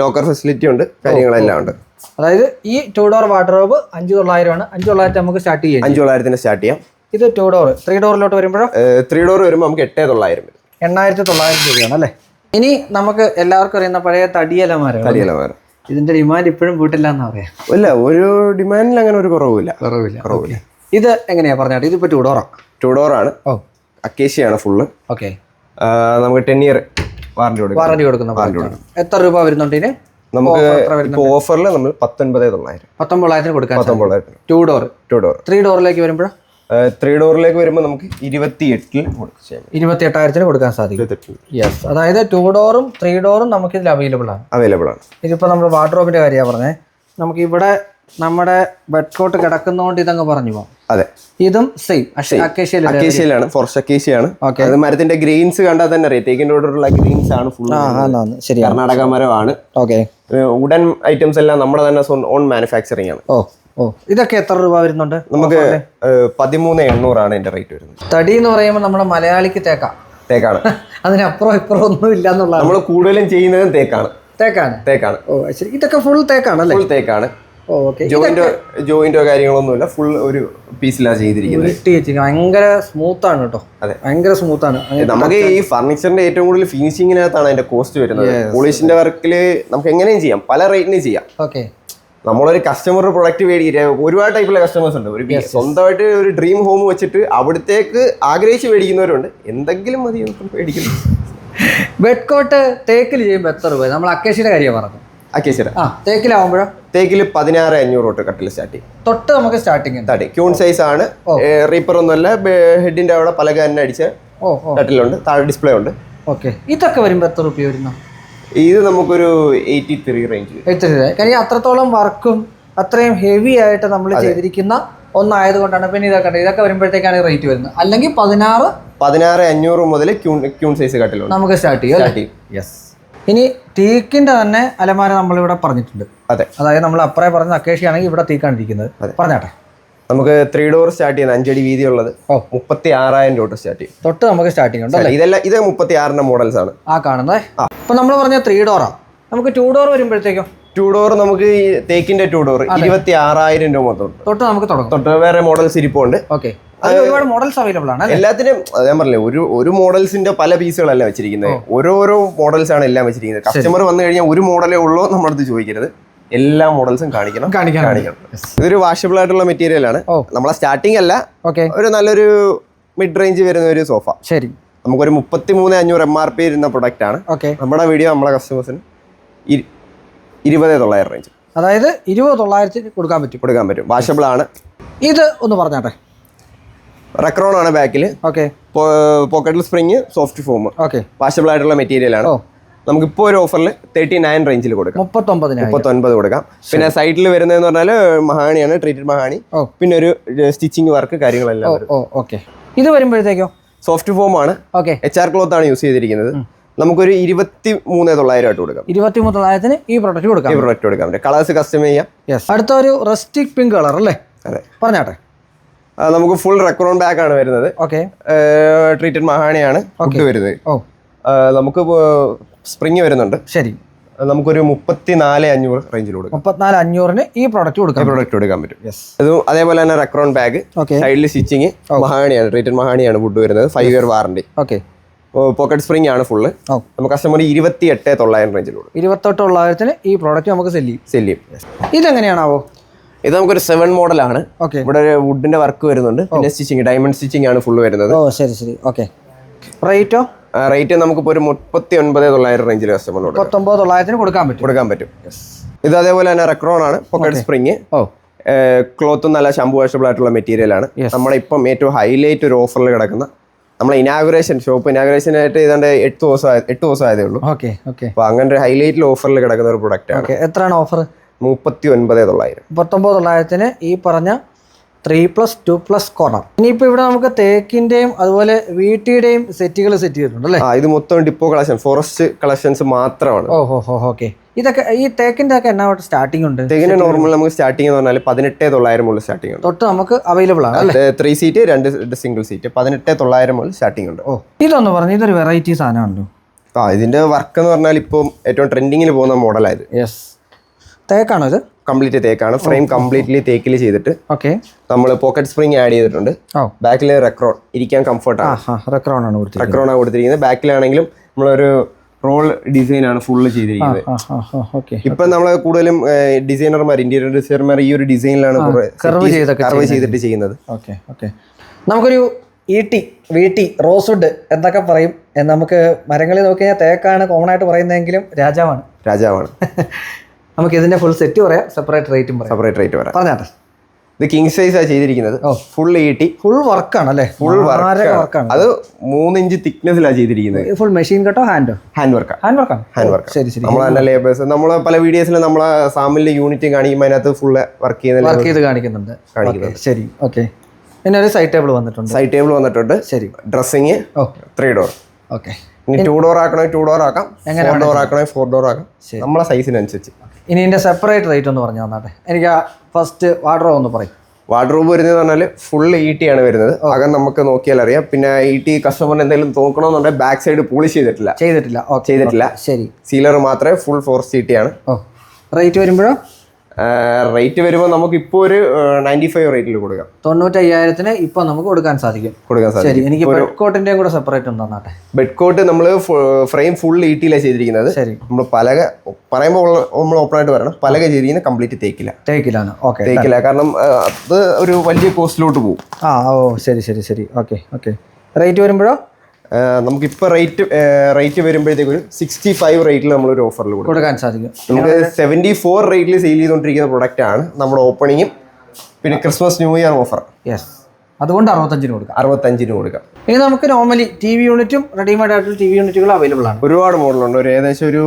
ലോക്കർ ഫെസിലിറ്റി ഉണ്ട് കാര്യങ്ങളെല്ലാം ഉണ്ട്. അതായത് ഈ ടൂ ഡോർ വാർഡ്രോബ് അഞ്ച് തൊള്ളായിരമാണ് അഞ്ച് തൊള്ളായിരത്തി നമുക്ക് സ്റ്റാർട്ട് ചെയ്യാം. അഞ്ച് തൊള്ളായിരത്തിന് സ്റ്റാർട്ട് ചെയ്യാം. ഇത് ടൂ ഡോർ ത്രീ ഡോറിലോട്ട് വരുമ്പോഴോ? ത്രീ ഡോർ വരുമ്പോൾ നമുക്ക് എട്ടേ തൊള്ളായിരം വരും. എണ്ണായിരത്തി തൊള്ളായിരം രൂപയാണ് അല്ലേ? ഇനി നമുക്ക് എല്ലാവർക്കും അറിയുന്ന പഴയ തടിയലമാരം. തടിയല വേറെ ഇതിന്റെ ഡിമാൻഡ് ഇപ്പോഴും വീട്ടില്ല എന്നാ പറയാം. ഇല്ല ഒരു ഡിമാൻഡിൽ അങ്ങനെ ഒരു കുറവില്ല. കുറവില്ല. കുറവില്ല. ഇത് എങ്ങനെയാ പറഞ്ഞാട്ടെ ഇതിപ്പോ ടൂ ഡോറാ ടു ഡോറാണ് ഓ. അക്കേഷ്യയാണ് ഫുള്ള് ഓക്കെ നമുക്ക് ടെൻ ഇയർ വാറണ്ടി കൊടുക്കാം വാറണ്ടി കൊടുക്കുന്ന ആണ്. എത്ര രൂപ വരുന്നുണ്ട് ഇതിന്? നമുക്ക് ഓഫറിൽ നമ്മൾ പത്തൊൻപതേ തൊള്ളായിരം. പത്തൊമ്പതിനായിരത്തിന് കൊടുക്കാം പത്തൊമ്പതിനായിരത്തിന്. Two door two door three ഡോറിലേക്ക് വരുമ്പോഴോ? ത്രീ ഡോറിലേക്ക് വരുമ്പോൾ നമുക്ക് ഇരുപത്തി എട്ടിൽ. ഇരുപത്തി എട്ടായിരത്തിന് കൊടുക്കാൻ സാധിക്കും. യെസ് അതായത് ടു ഡോറും ത്രീ ഡോറും നമുക്ക് ഇതിൽ അവൈലബിൾ ആണ്. അവൈലബിൾ ആണ്. ഇതിപ്പോൾ നമ്മൾ വാർഡ്രോബിന്റെ കാര്യമാണ് പറഞ്ഞത് നമുക്ക് ഇവിടെ നമ്മുടെ ബെഡ് കോട്ട് കിടക്കുന്നതുകൊണ്ട് ഇതങ്ങ് പറഞ്ഞു പോകാം അതെ. ഇതും സെയിം അക്കേഷ്യയിലാണ് അക്കേഷ്യയാണ്. അത് മരത്തിന്റെ ഗ്രെയിൻസ് കണ്ടാൽ തന്നെ അറിയാം. തേക്കിന്റെ കൂടെ ഗ്രെയിൻസ് ആണ് ഫുൾ കർണാടക മരമാണ്. ഓക്കെ ഉടൻ ഐറ്റംസ് എല്ലാം നമ്മുടെ തന്നെ ഓൺ മാനുഫാക്ചറിങ് ആണ്. ഓ. ഓ. ഇതൊക്കെ എത്ര രൂപ വരുന്നുണ്ട്? നമുക്ക് പതിമൂന്ന് എണ്ണൂറാണ് എന്റെ റേറ്റ് വരുന്നത്. തടി എന്ന് പറയുമ്പോൾ നമ്മുടെ മലയാളിക്ക് തേക്കാം. തേക്കാണ്. അതിനപ്പുറം ഇപ്പുറം ഒന്നും ഇല്ല എന്നുള്ള നമ്മൾ കൂടുതലും ചെയ്യുന്നത് തേക്കാണ്. തേക്കാണ്? തേക്കാണ്. ഓ ശരി. ഇതൊക്കെ ഫുൾ തേക്കാണല്ലേ ഫുൾ തേക്കാണ്. ജോയിന്റോ ജോയിന്റോ കാര്യങ്ങളൊന്നുമില്ല ഫുൾ ഒരു പീസിലാണ് ചെയ്തിരിക്കുന്നത്. ഭയങ്കര സ്മൂത്ത് ആണ് കേട്ടോ. അതെ. ഭയങ്കര സ്മൂത്ത് ആണ്. നമുക്ക് ഈ ഫർണിച്ചറിന്റെ ഏറ്റവും കൂടുതൽ ഫിനിഷിങ്ങിനകത്താണ് അതിന്റെ കോസ്റ്റ് വരുന്നത്. പോളിഷിന്റെ വർക്കിൽ നമുക്ക് എങ്ങനെയും ചെയ്യാം. പല റേറ്റിനും ചെയ്യാം. ഓക്കെ നമ്മളൊരു കസ്റ്റമർ പ്രൊഡക്റ്റ് മേടിക്കുക ഒരുപാട് ടൈപ്പുള്ള കസ്റ്റമേഴ്സ് ഉണ്ട്. ഒരു സ്വന്തമായിട്ട് ഒരു ഡ്രീം ഹോം വെച്ചിട്ട് അവിടത്തേക്ക് ആഗ്രഹിച്ച് മേടിക്കുന്നവരുണ്ട്. എന്തെങ്കിലും മതി മേടിക്കുന്നു ബെഡ് കോട്ട് തേക്കിൽ ചെയ്യുമ്പോൾ എത്ര രൂപ നമ്മൾ അക്കേഷിയുടെ കാര്യം പറഞ്ഞു. അക്കേശ്വര ആ തേക്കിലാവുമ്പോഴോ? തേക്കിൽ പതിനാറ് അഞ്ഞൂറ് തൊട്ട് കട്ടിൽ സ്റ്റാർട്ട് ചെയ്യും. തൊട്ട് നമുക്ക് സ്റ്റാർട്ടിങ് തടി ക്യൂൺ സൈസ് ആണ്. റീപ്പർ ഒന്നുമല്ല ഹെഡിന്റെ അവിടെ പലക തന്നെ അടിച്ച കട്ടിലുണ്ട് താഴെ ഡിസ്പ്ലേ ഉണ്ട്. ഓക്കെ ഇതൊക്കെ വരുമ്പോൾ എത്ര രൂപ വരുന്നു? ഇത് നമുക്കൊരു eighty three range eighty three കാര്യം അത്രത്തോളം വർക്കും അത്രയും ഹെവി ആയിട്ട് നമ്മൾ ചെയ്തിരിക്കുന്ന ഒന്നായതുകൊണ്ടാണ്. പിന്നെ ഇതൊക്കെ. ഇതൊക്കെ വരുമ്പോഴത്തേക്കാണ് റേറ്റ് വരുന്നത്. അല്ലെങ്കിൽ പതിനാറ് പതിനാറ് അഞ്ഞൂറ് മുതൽ ക്യൂൺ ക്യൂൺ സൈസ് കട്ടിലുണ്ട് നമുക്ക് സ്റ്റാർട്ട് ചെയ്യാം അല്ലേ? സ്റ്റാർട്ട് ചെയ്യും. യെസ് ഇനി ടീക്കിന്റെ തന്നെ അലമാര നമ്മളിവിടെ പറഞ്ഞിട്ടുണ്ട്. അതെ. അതായത് നമ്മൾ അപ്പറേ പറഞ്ഞ അക്കേഷിയാണെങ്കിൽ ഇവിടെ തീക്കാണ്ടിരിക്കുന്നത് പറഞ്ഞാട്ടെ. നമുക്ക് ത്രീ ഡോർ സ്റ്റാർട്ട് ചെയ്യുന്ന അഞ്ചടി വീതി ഉള്ളത് മുപ്പത്തി ആറായിരം രൂപ സ്റ്റാർട്ട് ചെയ്യും. തൊട്ട് നമുക്ക് സ്റ്റാർട്ടിംഗ് ഉണ്ട് അല്ലേ? ഇതെല്ലാം ഇത് മുപ്പത്തി ആറിന്റെ മോഡൽസ് ആണ്. ആ കാണുന്നത് അപ്പൊ നമ്മൾ പറഞ്ഞ ത്രീ ഡോറാ നമുക്ക് ടു ഡോർ വരുമ്പോഴത്തേക്കോ? ടു ഡോർ നമുക്ക് ഈ തേക്കിന്റെ ടു ഡോർ ഇരുപത്തി ആറായിരം രൂപ മൊത്തം. തൊട്ട് നമുക്ക് തുടങ്ങും. തൊട്ട് വേറെ മോഡൽസ് ഇരിപ്പുണ്ട്. ഓക്കെ ഒരുപാട് മോഡൽസ് അവൈലബിൾ ആണ് എല്ലാത്തിനും ഞാൻ പറഞ്ഞില്ലേ ഒരു ഒരു മോഡൽസിന്റെ പല പീസുകളല്ല വെച്ചിരിക്കുന്നത്. ഓരോരോ മോഡൽസ് ആണ് എല്ലാം വെച്ചിരിക്കുന്നത്. കസ്റ്റമർ വന്നു കഴിഞ്ഞാൽ ഒരു മോഡലേ ഉള്ളൂ അടുത്ത് ചോദിക്കരുത്. എല്ലാ മോഡൽസും കാണിക്കണം. കാണിക്കണം. കാണിക്കണം. ഇതൊരു വാഷബിൾ ആയിട്ടുള്ള മെറ്റീരിയൽ ആണ്. ഓ. നമ്മളെ സ്റ്റാർട്ടിംഗ് അല്ല ഓക്കെ ഒരു നല്ലൊരു മിഡ് റേഞ്ച് വരുന്ന ഒരു സോഫ ശരി. നമുക്കൊരു മുപ്പത്തി മൂന്ന് അഞ്ഞൂറ് എം ആർ പി ഇരുന്ന പ്രൊഡക്റ്റ് ആണ്. ഓക്കെ നമ്മുടെ വീഡിയോ നമ്മളെ കസ്റ്റമേഴ്സിന് ഇരുപത് തൊള്ളായിരം റേഞ്ച് അതായത് ഇരുപത് തൊള്ളായിരത്തിന് കൊടുക്കാൻ പറ്റും. കൊടുക്കാൻ പറ്റും. വാഷബിൾ ആണ്. ഇത് ഒന്ന് പറഞ്ഞാട്ടെ? റെക്രോൺ ആണ് ബാക്കിൽ ഓക്കെ പോക്കറ്റിൽ spring soft foam okay washable ആയിട്ടുള്ള മെറ്റീരിയൽ ആണ്. ഓ. നമുക്കിപ്പോൾ ഒരു ഓഫറിൽ തേർട്ടി നയൻ റേഞ്ചിൽ കൊടുക്കാം. മുപ്പത്തൊമ്പതിനായിരം മുപ്പത്തൊൻപത് കൊടുക്കാം. പിന്നെ സൈഡിൽ വരുന്നതെന്ന് പറഞ്ഞാൽ മഹാണിയാണ് ട്രീറ്റഡ് മഹാണി. പിന്നെ ഒരു സ്റ്റിച്ചിങ് വർക്ക് കാര്യങ്ങളെല്ലാം ഓക്കെ. ഇത് വരുമ്പോഴത്തേക്കോ? സോഫ്റ്റ് ഫോം ആണ്. ഓക്കെ. എച്ച് ആർ ക്ലോത്ത് ആണ് യൂസ് ചെയ്തിരിക്കുന്നത്. നമുക്കൊരു ഇരുപത്തി മൂന്ന് തൊള്ളായിരം ആയിട്ട് കൊടുക്കാം. ഇരുപത്തി തൊള്ളായിരത്തിന് ഈ പ്രൊഡക്റ്റ് കൊടുക്കാം. ഈ പ്രൊഡക്റ്റ് കൊടുക്കാം. കളേഴ്സ് കസ്റ്റം ചെയ്യാം. അടുത്ത ഒരു റെസ്റ്റിക് പിങ്ക് കളർ അല്ലേ? അതെ. പറഞ്ഞാട്ടെ. നമുക്ക് ഫുൾ റെക്രോൺ ബാക്ക് ആണ് വരുന്നത്. ഓക്കെ. ട്രീറ്റഡ് മഹാണിയാണ് വരുന്നത്. ഓ. നമുക്ക് സ്പ്രിങ് വരുന്നുണ്ട്. ശരി. നമുക്കൊരു മുപ്പത്തി നാല് അഞ്ഞൂറ് റേഞ്ചിൽ കൊടുക്കാം. മുപ്പത്തിനാല് അഞ്ഞൂറിന് ഈ പ്രോഡക്റ്റ് കൊടുക്കാം പ്രോഡക്റ്റ് കൊടുക്കാൻ പറ്റും. ഇതും അതേപോലെ തന്നെ റെക്രോൺ ബാഗ് സൈഡിൽ സ്റ്റിച്ചിങ് മഹാണിയാണ് റീറ്റൺ മഹാണിയാണ് വുഡ് വരുന്നത്. Five year warranty okay pocket spring ആണ് ഫുള്ള് നമുക്ക് കസ്റ്റമർ ഇരുപത്തി എട്ട് തൊള്ളായിരം റേഞ്ചിൽ കൊടുക്കും. ഇരുപത്തെട്ട് തൊള്ളായിരത്തിന് ഈ പ്രോഡക്റ്റ് നമുക്ക് സെല്ല് ചെയ്യും. സെൽ ചെയ്യും. ഇതെങ്ങനെയാണാവോ? ഇത് നമുക്കൊരു സെവൻ മോഡലാണ് ഓക്കെ ഇവിടെ ഒരു വുഡിന്റെ വർക്ക് വരുന്നുണ്ട്. പിന്നെ സ്റ്റിച്ചിങ് ഡയമണ്ട് സ്റ്റിച്ചിങ് ആണ് ഫുള്ള് വരുന്നത്. ഓ ശരി ശരി. ഓക്കെ റേറ്റോ റേറ്റ് നമുക്കിപ്പോൾ ഒരു മുപ്പത്തി ഒൻപത് തൊള്ളായിരം റേഞ്ചിൽ കസ്റ്റമറിന് പത്തൊമ്പത് തൊള്ളായിരത്തിന് കൊടുക്കാൻ പറ്റും. കൊടുക്കാൻ പറ്റും. ഇത് അതേപോലെ തന്നെ റെക്രോൺ ആണ് പോക്കറ്റ് സ്പ്രിങ് ഓ ക്ലോത്തും നല്ല ഷാമ്പു വാഷബിൾ ആയിട്ടുള്ള മെറ്റീരിയൽ ആണ്. നമ്മുടെ ഇപ്പം ഏറ്റവും ഹൈലൈറ്റ് ഒരു ഓഫറിൽ കിടക്കുന്ന നമ്മളെ ഇനാഗുറേഷൻ ഷോപ്പ് ഇനാഗുറേഷൻ ആയിട്ട് ഏതാണ്ട് എട്ട് ദിവസം എട്ട് ദിവസം ആയതേ ഉള്ളൂ ഓക്കെ ഓക്കെ അപ്പോൾ അങ്ങനെ ഒരു ഹൈലൈറ്റിൽ ഓഫറിൽ കിടക്കുന്ന ഒരു പ്രൊഡക്റ്റ് ആണ്. എത്രയാണ് ഓഫർ മുപ്പത്തി ഒൻപത് തൊള്ളായിരം. മുപ്പത്തൊമ്പത് തൊള്ളായിരത്തിന് ഈ പറഞ്ഞ three plus two plus corner ഇനിയിപ്പോൾ ഇവിടെ നമുക്ക് തേക്കിന്റെയും അതുപോലെ വീട്ടിയുടെയും സെറ്റുകൾ സെറ്റ് ചെയ്തിട്ടുണ്ട് അല്ലേ? ഇത് മൊത്തം ഡിപ്പോ കളക്ഷൻ ഫോറസ്റ്റ് കളക്ഷൻസ് മാത്രമാണ്. ഓഹോ ഹോ ഓക്കെ ഇതൊക്കെ ഈ തേക്കിന്റെ ഒക്കെ എന്നാ സ്റ്റാർട്ടിംഗ് ഉണ്ട്? തേക്കിന്റെ നോർമൽ നമുക്ക് സ്റ്റാർട്ടിംഗ് എന്ന് പറഞ്ഞാൽ പതിനെട്ടേ തൊള്ളായിരം മുതൽ സ്റ്റാർട്ടിംഗ് ഉണ്ട്. തൊട്ട് നമുക്ക് അവൈലബിൾ ആണ് ത്രീ സീറ്റ് രണ്ട് സിംഗിൾ സീറ്റ് പതിനെട്ടേ തൊള്ളായിരം മുതൽ സ്റ്റാർട്ടിംഗ് ഉണ്ട്. ഓ ഇതൊന്ന് പറഞ്ഞു ഇതൊരു വെറൈറ്റി സാധനമാണല്ലോ. ആ ഇതിന്റെ വർക്ക് എന്ന് പറഞ്ഞാൽ ഇപ്പം ഏറ്റവും ട്രെൻഡിങ്ങിൽ പോകുന്ന മോഡലായത് യെസ് തേക്കാണോ ഇത്? കംപ്ലീറ്റ് തേക്കാണ്. ഫ്രെയിം കംപ്ലീറ്റ്ലി തേക്കിൽ ചെയ്തിട്ട്. ഓക്കെ. നമ്മൾ പോക്കറ്റ് സ്പ്രിംഗ് ആഡ് ചെയ്തിട്ടുണ്ട്. ബാക്കിൽ റെക്രോൺ ഇരിക്കാൻ കംഫർട്ട് ആ ആണ്. ഹാ റെക്രോൺ ആണ് റെക്രോൺ ആണ് കൊടുത്തിരിക്കുന്നത്. ബാക്കിലാണെങ്കിലും നമ്മളൊരു റോൾ ഡിസൈൻ ആണ് ഫുള്ള് ചെയ്തിരിക്കുന്നത്. ഇപ്പൊ നമ്മൾ കൂടുതലും ഡിസൈനർമാർ ഇന്റീരിയർ ഡിസൈനർമാർ ഈ ഒരു ഡിസൈനിലാണ് കർവ് ചെയ്തിട്ട് ചെയ്യുന്നത്. Okay okay. നമുക്കൊരു ഈട്ടി വീട്ടി റോസ്വുഡ് എന്നൊക്കെ പറയും. നമുക്ക് മരങ്ങളിൽ നോക്കി കഴിഞ്ഞാൽ തേക്കാണ് കോമൺ ആയിട്ട് പറയുന്നതെങ്കിലും രാജാവാണ്. രാജാവാണ്. നമുക്ക് ഇതിന്റെ ഫുൾ സെറ്റ് പറയാം സെപ്പറേറ്റ് റേറ്റും പറയാം. സെപ്പറേറ്റ് റേറ്റ് പറയാം. പറഞ്ഞാട്ടെ? ഇത് കിങ് സൈസ് ആണ് ചെയ്തിരിക്കുന്നത്. ഫുൾ ഈട്ടി ഫുൾ വർക്കാണ് അല്ലേ ഫുൾ വർക്കാണ് വർക്ക് അത് മൂന്ന് ഇഞ്ച് തിക്നെസ്സിലാണ് ചെയ്തിരിക്കുന്നത്. ഫുൾ മെഷീൻ കട്ടോ ഹാൻഡോ ഹാൻഡ് വർക്ക് ഹാൻഡ് വർക്കാണ് ഹാൻഡ് വർക്ക് ശരി ശരി. നമ്മൾ നല്ല ലേബേഴ്സ് നമ്മൾ പല വീഡിയോസിൽ നമ്മളെ സാമിലെ യൂണിറ്റ് കാണിക്കുമ്പോൾ അതിനകത്ത് ഫുൾ വർക്ക് ചെയ്യുന്ന വർക്ക് ചെയ്ത് കാണിക്കുന്നുണ്ട്. കാണിക്കുന്നുണ്ട്. ശരി. ഓക്കെ പിന്നെ ഒരു സൈഡ് ടേബിൾ വന്നിട്ടുണ്ട്. സൈഡ് ടേബിൾ വന്നിട്ടുണ്ട്. ശരി. ഡ്രസ്സിങ് ത്രീ ഡോർ ഓക്കെ ഇനി ടു ഡോർ ആക്കണമെങ്കിൽ ടു ഡോർ ആക്കാം. ഫോർ ഡോർ ആക്കണമെങ്കിൽ ഫോർ ഡോർ ആക്കാം. നമ്മളെ സൈസിനനുസരിച്ച് ഇനി ഇതിന്റെ സെപ്പറേറ്റ് റേറ്റ് ഒന്ന് പറഞ്ഞു തന്നാട്ടെ. എനിക്ക് ആ ഫസ്റ്റ് വാർഡ്രോബ് ഒന്ന് പറയും. വാർഡ്രോബ് വരുന്നത് പറഞ്ഞാൽ ഫുൾ ഇ ടി ആണ് വരുന്നത്. അകം നമുക്ക് നോക്കിയാൽ അറിയാം. പിന്നെ ഇ ടി കസ്റ്റമറിന് എന്തെങ്കിലും നോക്കണമെന്നുണ്ടെങ്കിൽ ബാക്ക് സൈഡ് പോളിഷ് ചെയ്തിട്ടില്ല. ചെയ്തിട്ടില്ല. ഓ ചെയ്തിട്ടില്ല. ശരി. സീലർ മാത്രമേ ഫുൾ ഫോർ സി ടി ആണ്. ഓ റേറ്റ് വരുമ്പോഴോ? റേറ്റ് വരുമ്പോൾ നമുക്ക് ഇപ്പോൾ ഒരു നയന്റി ഫൈവ് റേറ്റിൽ കൊടുക്കാം. തൊണ്ണൂറ്റയ്യായിരത്തിന് ഇപ്പോൾ നമുക്ക് കൊടുക്കാൻ സാധിക്കും. കൊടുക്കാൻ സാധിക്കും. എനിക്ക് ബെഡ് കോട്ടിന്റെയും കൂടെ സെപ്പറേറ്റ് ഒന്ന് തന്നാട്ടെ? ബെഡ് കോട്ട് നമ്മൾ ഫ്രെയിം ഫുൾ ഈട്ടിയിലാണ് ചെയ്തിരിക്കുന്നത്. ശരി. നമ്മൾ പലക പറയുമ്പോൾ നമ്മൾ ഓപ്പൺ ആയിട്ട് പറയണം പലക ചെയ്തിരിക്കുന്നത് കംപ്ലീറ്റ് തേക്കില്ല തേക്കിലാണ് ഓക്കെ തേക്കില്ല കാരണം അത് ഒരു വലിയ കോസ്റ്റിലോട്ട് പോകും ആ ഓ ശരി ശരി ശരി. ഓക്കെ ഓക്കെ റേറ്റ് വരുമ്പോഴോ? നമുക്കിപ്പോൾ റേറ്റ് റേറ്റ് വരുമ്പോഴത്തേക്ക് ഒരു സിക്സ്റ്റി ഫൈവ് റേറ്റിൽ നമ്മളൊരു ഓഫറിൽ കൊടുക്കും. കൊടുക്കാൻ സാധിക്കും. നമുക്ക് സെവന്റി ഫോർ റേറ്റിൽ സെയിൽ ചെയ്തുകൊണ്ടിരിക്കുന്ന പ്രൊഡക്റ്റ് ആണ് നമ്മുടെ ഓപ്പണിങ്ങും പിന്നെ Christmas new year offer yes അതുകൊണ്ട് അറുപത്തഞ്ചിന് കൊടുക്കാം. അറുപത്തഞ്ചിന് കൊടുക്കാം. ഇനി നമുക്ക് നോർമലി ടി വി യൂണിറ്റും റെഡിമെയ്ഡ് ആയിട്ടുള്ള ടി വി യൂണിറ്റുകൾ അവൈലബിൾ ആണ്. ഒരുപാട് മോഡലുണ്ട് ഒരു ഏകദേശം ഒരു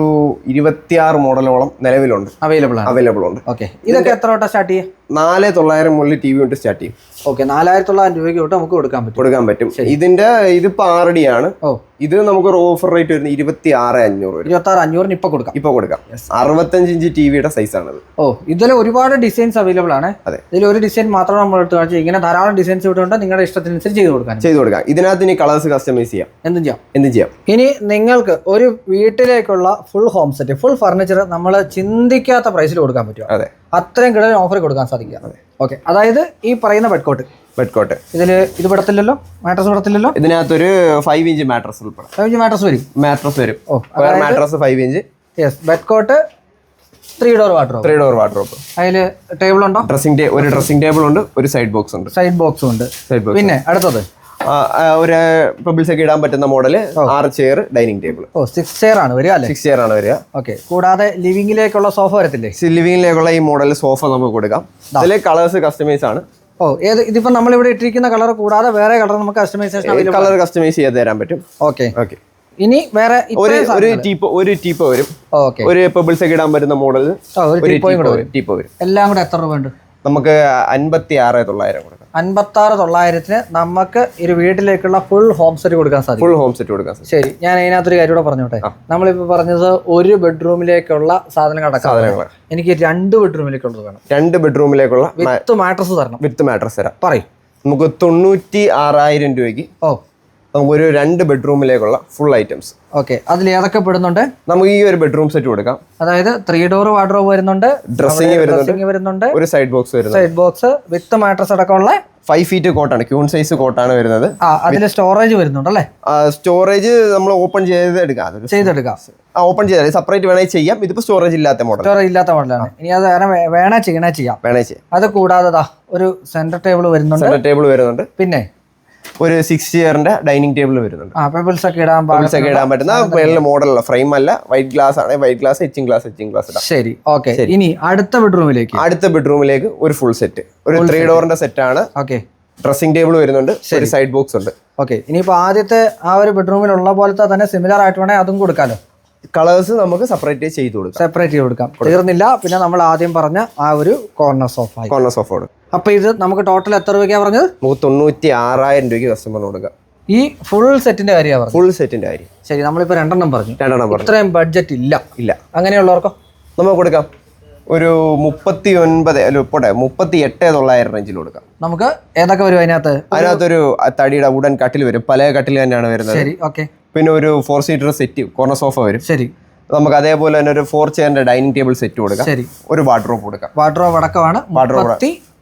ഇരുപത്തിയാറ് മോഡലോളം നിലവിലുണ്ട്. അവൈലബിൾ ആണ്. അവൈലബിൾ ഉണ്ട്. ഓക്കെ ഇതൊക്കെ എത്ര തൊട്ടാ സ്റ്റാർട്ട് ചെയ്യുക നാല് തൊള്ളായിരം മുതൽ ടി വി യൂണിറ്റ് സ്റ്റാർട്ട് ചെയ്യും. ഓക്കെ നാലായിരത്തി തൊള്ളായിരം രൂപയ്ക്ക് തൊട്ട് നമുക്ക് കൊടുക്കാൻ പറ്റും. കൊടുക്കാൻ പറ്റും. ഇതിന്റെ ഇതിപ്പോ ആറടി ആണ്. ഓ. ഇത് നമുക്ക് ഒരു ഓഫർ റേറ്റ് വരുന്നത് ഇരുപത്തി ആറ് അഞ്ഞൂറ് ഇരുപത്തി ആറ് അഞ്ഞൂറിന് ഇപ്പൊ കൊടുക്കാം. ഇപ്പൊ കൊടുക്കാം. അറുപത്തഞ്ച് ഇഞ്ച് ടി വിയുടെ സൈസ് ആണ് ഓ ഇതിൽ ഒരുപാട് ഡിസൈൻസ് അവൈലബിൾ ആണ്. അതെ. ഇതിൽ ഒരു ഡിസൈൻ മാത്രം നമ്മൾ എടുത്ത് കാണിച്ചു ഇങ്ങനെ ധാരാളം ഡിസൈൻസ് ഇവിടെ ഉണ്ട്. നിങ്ങളുടെ ഇഷ്ടത്തിനനുസരിച്ച് ചെയ്ത് കൊടുക്കാം ചെയ്ത് കൊടുക്കാം. ഇതിനകത്ത് ഇനി കളേഴ്സ് കസ്റ്റമൈസ് ചെയ്യാം. എന്തും ചെയ്യാം. എന്തും ചെയ്യാം. ഇനി നിങ്ങൾക്ക് ഒരു വീട്ടിലേക്കുള്ള full home set full furniture നമ്മൾ ചിന്തിക്കാത്ത പ്രൈസിൽ കൊടുക്കാൻ പറ്റും അതെ. അത്രയും കിടൽ ഓഫർ കൊടുക്കാൻ സാധിക്കുക. ഓക്കെ അതായത് ഈ പറയുന്ന ബെഡ്കോട്ട് ബെഡ്കോട്ട് ഇതിൽ ഇത് പെടത്തില്ലല്ലോ? മാട്രസ് പെടത്തില്ലല്ലോ? ഇതിനകത്തൊരു ഫൈവ് ഇഞ്ച് മാട്രസ് ഉൾപ്പെടെ. ഫൈവ് ഇഞ്ച് മാട്രസ് വരും. മാട്രസ് വരും. ഓ mattress five inch yes bed cot three door water three door wardrobe അതിൽ ടേബിൾ ഉണ്ടോ? ഡ്രസ്സിംഗ് ഒരു ഡ്രസ്സിംഗ് ടേബിൾ ഉണ്ട് ഒരു സൈഡ് ബോക്സ് ഉണ്ട്. സൈഡ് ബോക്സ് ഉണ്ട്. സൈഡ് ബോക്സ് പിന്നെ അടുത്തത്. ഒരു പബിൾസ് ഒക്കെ ഇടാൻ പറ്റുന്ന മോഡൽ ആറ് chair dining table oh six chair ആണ് വരിക അല്ലേ? സിക്സ് ചെയർ ആണ് വരിക. ഓക്കെ കൂടാതെ ലിവിംഗിലേക്കുള്ള സോഫ വരത്തില്ലേ? ലിവിംഗിലേക്കുള്ള ഈ മോഡൽ സോഫ നമുക്ക് കൊടുക്കാം. അതിലെ കളേഴ്സ് കസ്റ്റമൈസ് ആണ്. ഓ ഏത് ഇതിപ്പോ നമ്മൾ ഇവിടെ ഇട്ടിരിക്കുന്ന കളർ കൂടാതെ വേറെ കളർ നമുക്ക് കസ്റ്റമൈസേഷൻ കളർ കസ്റ്റമൈസ് ചെയ്ത് തരാൻ പറ്റും. ഓക്കെ ഓക്കെ ഇനി വേറെ ഒരു ഒരു ടീപ്പ് ഒരു ടീപ്പ് വരും. ഓക്കെ ഒരു പബിൾസ് ഒക്കെ ഇടാൻ പറ്റുന്ന മോഡൽ ഒരു ടീപ്പ് വരും. എല്ലാം കൂടെ എത്ര രൂപ ഉണ്ട്? നമുക്ക് അൻപത്തി ആറ് തൊള്ളായിരം കൊടുക്കാം. അൻപത്തി ആറ് തൊള്ളായിരത്തിന് നമുക്ക് ഒരു വീട്ടിലേക്കുള്ള ഫുൾ ഹോം സെറ്റ് കൊടുക്കാൻ സാധിക്കും. ഫുൾ ഹോം സെറ്റ് കൊടുക്കാൻ ശരി ഞാൻ അതിനകത്തൊരു കാര്യം കൂടെ പറഞ്ഞോട്ടെ? നമ്മളിപ്പോ പറഞ്ഞത് ഒരു ബെഡ്റൂമിലേക്കുള്ള സാധനങ്ങൾ സാധനങ്ങൾ എനിക്ക് രണ്ട് ബെഡ്റൂമിലേക്കുള്ളത് വേണം. രണ്ട് ബെഡ്റൂമിലേക്കുള്ള വിത്ത് മാട്രസ് തരണം. വിത്ത് മാട്രസ് തരാം. പറയും. നമുക്ക് തൊണ്ണൂറ്റി ആറായിരം രൂപയ്ക്ക് ഓ. നമുക്കൊരു രണ്ട് ബെഡ്റൂമിലേക്കുള്ള ഫുൾ ഐറ്റംസ് ഓക്കെ അതിൽ ഏതൊക്കെ പെടുന്നുണ്ട്? നമുക്ക് ഈ ഒരു ബെഡ്റൂം സെറ്റ് കൊടുക്കാം. അതായത് ത്രീ ഡോർ വാർഡ്രോബ് വരുന്നുണ്ട് ഡ്രസ്സിംഗ് വരുന്നുണ്ട്. ഒരു സൈഡ് ബോക്സ് വരുന്നത്. സൈഡ് ബോക്സ് വിത്ത് മാട്രസ് അടക്കമുള്ള ഫൈവ് ഫീറ്റ് കോട്ടാണ് ക്യൂൺ സൈസ് കോട്ടാണ് വരുന്നത്. അതിന്റെ അതിൽ സ്റ്റോറേജ് വരുന്നുണ്ട് അല്ലേ? സ്റ്റോറേജ് നമ്മൾ ഓപ്പൺ ചെയ്ത് എടുക്കാം അതൊരു ചെയ്തെടുക്കാം. ഓപ്പൺ ചെയ്താൽ സെപ്പറേറ്റ് വേണമെങ്കിൽ ചെയ്യാം. ഇതിപ്പോ സ്റ്റോറേജ് ഇല്ലാത്ത മോഡൽ സ്റ്റോറേജ് ഇല്ലാത്ത മോഡലാണ് ഇനി അത് വേണം ചെയ്യണേ ചെയ്യാം. വേണേ ചെയ്യാം. അത് കൂടാതെ ഒരു സെന്റർ ടേബിൾ വരുന്നുണ്ട്. സെന്റർ ടേബിൾ വരുന്നുണ്ട്. പിന്നെ ഒരു സിക്സ് ചെയറിന്റെ ഡൈനിങ് ടേബിൾ വരുന്നുണ്ട്. പെബിൾസ് ഒക്കെ ഇടാൻ Pebbles ഒക്കെ ഇടാൻ പറ്റുന്ന മോഡൽ മോഡലുള്ള ഫ്രെയിം അല്ല വൈറ്റ് ഗ്ലാസ് ആണ് white glass etching glass etching glass ഇടാം. ശരി ഓക്കെ ഇനി അടുത്ത ബെഡ്റൂമിലേക്ക് അടുത്ത ബെഡ്റൂമിലേക്ക് ഒരു ഫുൾ സെറ്റ് ഒരു ത്രീ ഡോറിന്റെ സെറ്റ് ആണ്. ഓക്കെ ഡ്രസ്സിംഗ് ടേബിൾ വരുന്നുണ്ട്. ഒരു സൈഡ് ബോക്സ് ഉണ്ട്. ഓക്കെ ഇനിയിപ്പോൾ ആദ്യത്തെ ആ ഒരു ബെഡ്റൂമിലുള്ള പോലത്തെ തന്നെ സിമിലർ ആയിട്ട് വേണേൽ അതും കൊടുക്കാലോ? കളേഴ്സ് നമുക്ക് സെപ്പറേറ്റ് ചെയ്ത് കൊടുക്കാം. സെപ്പറേറ്റ് ചെയ്ത് കൊടുക്കാം. തീർന്നില്ല. പിന്നെ നമ്മൾ ആദ്യം പറഞ്ഞ ആ ഒരു കോർണർ സോഫ കോർണർ സോഫ കൊടുക്കാം. അപ്പൊ ഇത് നമുക്ക് ടോട്ടൽ എത്ര രൂപയ്ക്കാണ് പറഞ്ഞത്? നമുക്ക് തൊണ്ണൂറ്റി ആറായിരം രൂപയ്ക്ക് കസ്റ്റമറിന് കൊടുക്കാം. ഈ ഫുൾ സെറ്റിന്റെ കാര്യമാണ് പറഞ്ഞത്? ഫുൾ സെറ്റിന്റെ കാര്യം. ശരി നമ്മളിപ്പോ രണ്ടെണ്ണം പറഞ്ഞു. രണ്ടെണ്ണം പറഞ്ഞു. ഇത്രയും ബഡ്ജറ്റ് ഇല്ല. ഇല്ല. അങ്ങനെയുള്ളവർക്കോ? നമുക്ക് കൊടുക്കാം. ഒരു മുപ്പത്തി ഒൻപത് അല്ല പോട്ടെ മുപ്പത്തി എട്ട് തൊള്ളായിരം റേഞ്ചിൽ കൊടുക്കാം. നമുക്ക് ഏതൊക്കെ വരും അതിനകത്ത്? അതിനകത്തൊരു തടിയുടെ ഉടൻ കട്ടിൽ വരും. പല കട്ടിൽ തന്നെയാണ് വരുന്നത്. ശരി ഓക്കെ പിന്നെ ഒരു four seater set corner sofa വരും. ശരി. നമുക്ക് അതേപോലെ തന്നെ ഒരു ഫോർ ചെയറിന്റെ ഡൈനിങ് ടേബിൾ സെറ്റ് കൊടുക്കാം. ശരി. ഒരു വാർഡ്രോബ് കൊടുക്കാം. വാട്ടറോ അടക്കമാണ് Wardrobe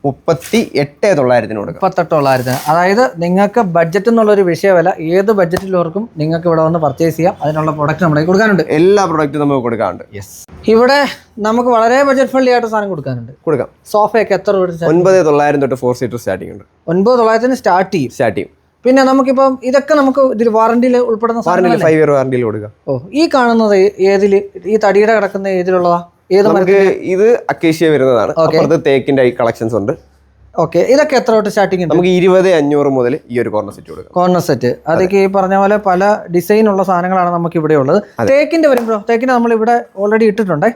മുപ്പത്തി എട്ട് തൊള്ളായിരത്തിന് കൊടുക്കാം. മുപ്പത്തെട്ട് തൊള്ളായിരത്തിന്. അതായത് നിങ്ങൾക്ക് ബഡ്ജറ്റ് എന്നുള്ളൊരു വിഷയമല്ല ഏത് ബഡ്ജറ്റിലുള്ളവർക്കും നിങ്ങൾക്ക് ഇവിടെ വന്ന് പർച്ചേസ് ചെയ്യാം. അതിനുള്ള പ്രൊഡക്റ്റ് നമ്മുടെ കൊടുക്കാനുണ്ട്. എല്ലാ പ്രൊഡക്റ്റും നമുക്ക് കൊടുക്കാനുണ്ട്. യെസ് ഇവിടെ നമുക്ക് വളരെ ബഡ്ജറ്റ് ഫ്രണ്ട്ലി ആയിട്ട് സാധനം കൊടുക്കാനുണ്ട്. കൊടുക്കാം. സോഫയൊക്കെ എത്ര രൂപ ഒൻപത് തൊള്ളായിരം തൊട്ട് ഫോർ സീറ്റർ സ്റ്റാർട്ടിംഗ് ഉണ്ട്. ഒൻപത് തൊള്ളായിരത്തിന് സ്റ്റാർട്ട് ചെയ്യും. സ്റ്റാർട്ട് ചെയ്യും. പിന്നെ നമുക്കിപ്പം ഇതൊക്കെ നമുക്ക് ഇതിൽ വാറണ്ടിയിൽ ഉൾപ്പെടുന്ന ഫൈവ് ഇയർ വാറണ്ടിയിൽ കൊടുക്കാം. ഓ ഈ കാണുന്നത് ഏതിൽ ഈ തടിയുടെ കിടക്കുന്ന ഏതിലുള്ളതാ? ഏത് നമുക്ക് ഇത് അക്കേഷ്യ വരുന്നതാണ്. അപ്പുറത്ത് തേക്കിന്റെ കളക്ഷൻസ് ഉണ്ട്. ഓക്കെ ഇതൊക്കെ എത്ര തൊട്ട് സ്റ്റാർട്ടിംഗ് നമുക്ക് ഇരുപത് അഞ്ഞൂറ് മുതൽ ഈ ഒരു കോർണർ സെറ്റ് കൊടുക്കാം. കോർണർ സെറ്റ് അതൊക്കെ ഈ പറഞ്ഞ പോലെ പല ഡിസൈൻ ഉള്ള സാധനങ്ങളാണ് നമുക്ക് ഇവിടെ ഉള്ളത്. തേക്കിന്റെ വരുമ്പോൾ തേക്കിന്റെ നമ്മൾ ഇവിടെ ഓൾറെഡി ഇട്ടിട്ടുണ്ട്?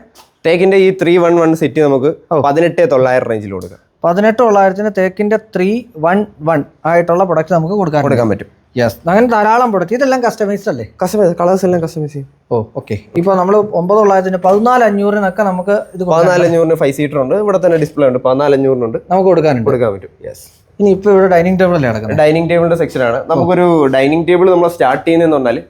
തേക്കിന്റെ ഈ ത്രീ വൺ വൺ സെറ്റ് നമുക്ക് പതിനെട്ട് തൊള്ളായിരം റേഞ്ചിൽ കൊടുക്കാം. പതിനെട്ട് തൊള്ളായിരത്തിന് തേക്കിന്റെ ത്രീ വൺ വൺ ആയിട്ടുള്ള പ്രൊഡക്റ്റ് നമുക്ക് കൊടുക്കാൻ കൊടുക്കാൻ പറ്റും. യെസ് അങ്ങനെ ധാരാളം പ്രൊഡക്റ്റ് ഇതെല്ലാം കസ്റ്റമൈസ്ഡ് അല്ലേ? കസ്റ്റമൈസ് കളേഴ്സ് എല്ലാം കസ്റ്റമൈസ് ചെയ്യും. ഓ ഓക്കെ ഇപ്പോൾ നമ്മൾ ഒമ്പത് തൊള്ളായിരത്തിന് പതിനാല് അഞ്ഞൂറിനൊക്കെ നമുക്ക് ഇത് കൊടുക്കാൻ- പതിനാല് അഞ്ഞൂറിന് ഫൈവ് സീറ്റർ ഉണ്ട്. ഇവിടെ തന്നെ ഡിസ്പ്ലേ ഉണ്ട്. പതിനാല് അഞ്ഞൂറിനുണ്ട്. നമുക്ക് കൊടുക്കാനുണ്ട് കൊടുക്കാൻ പറ്റും. യെസ് ഇനി ഇപ്പോൾ ഇവിടെ ഡൈനിങ് ടേബിൾ അല്ലേ കിടക്കുന്നത്? ഡൈനിങ് ടേബിളിന്റെ സെക്ഷനാണ് നമുക്കൊരു ഡൈനിങ് ടേബിൾ നമ്മൾ സ്റ്റാർട്ട് ചെയ്യുന്നതെന്ന് പറഞ്ഞാൽ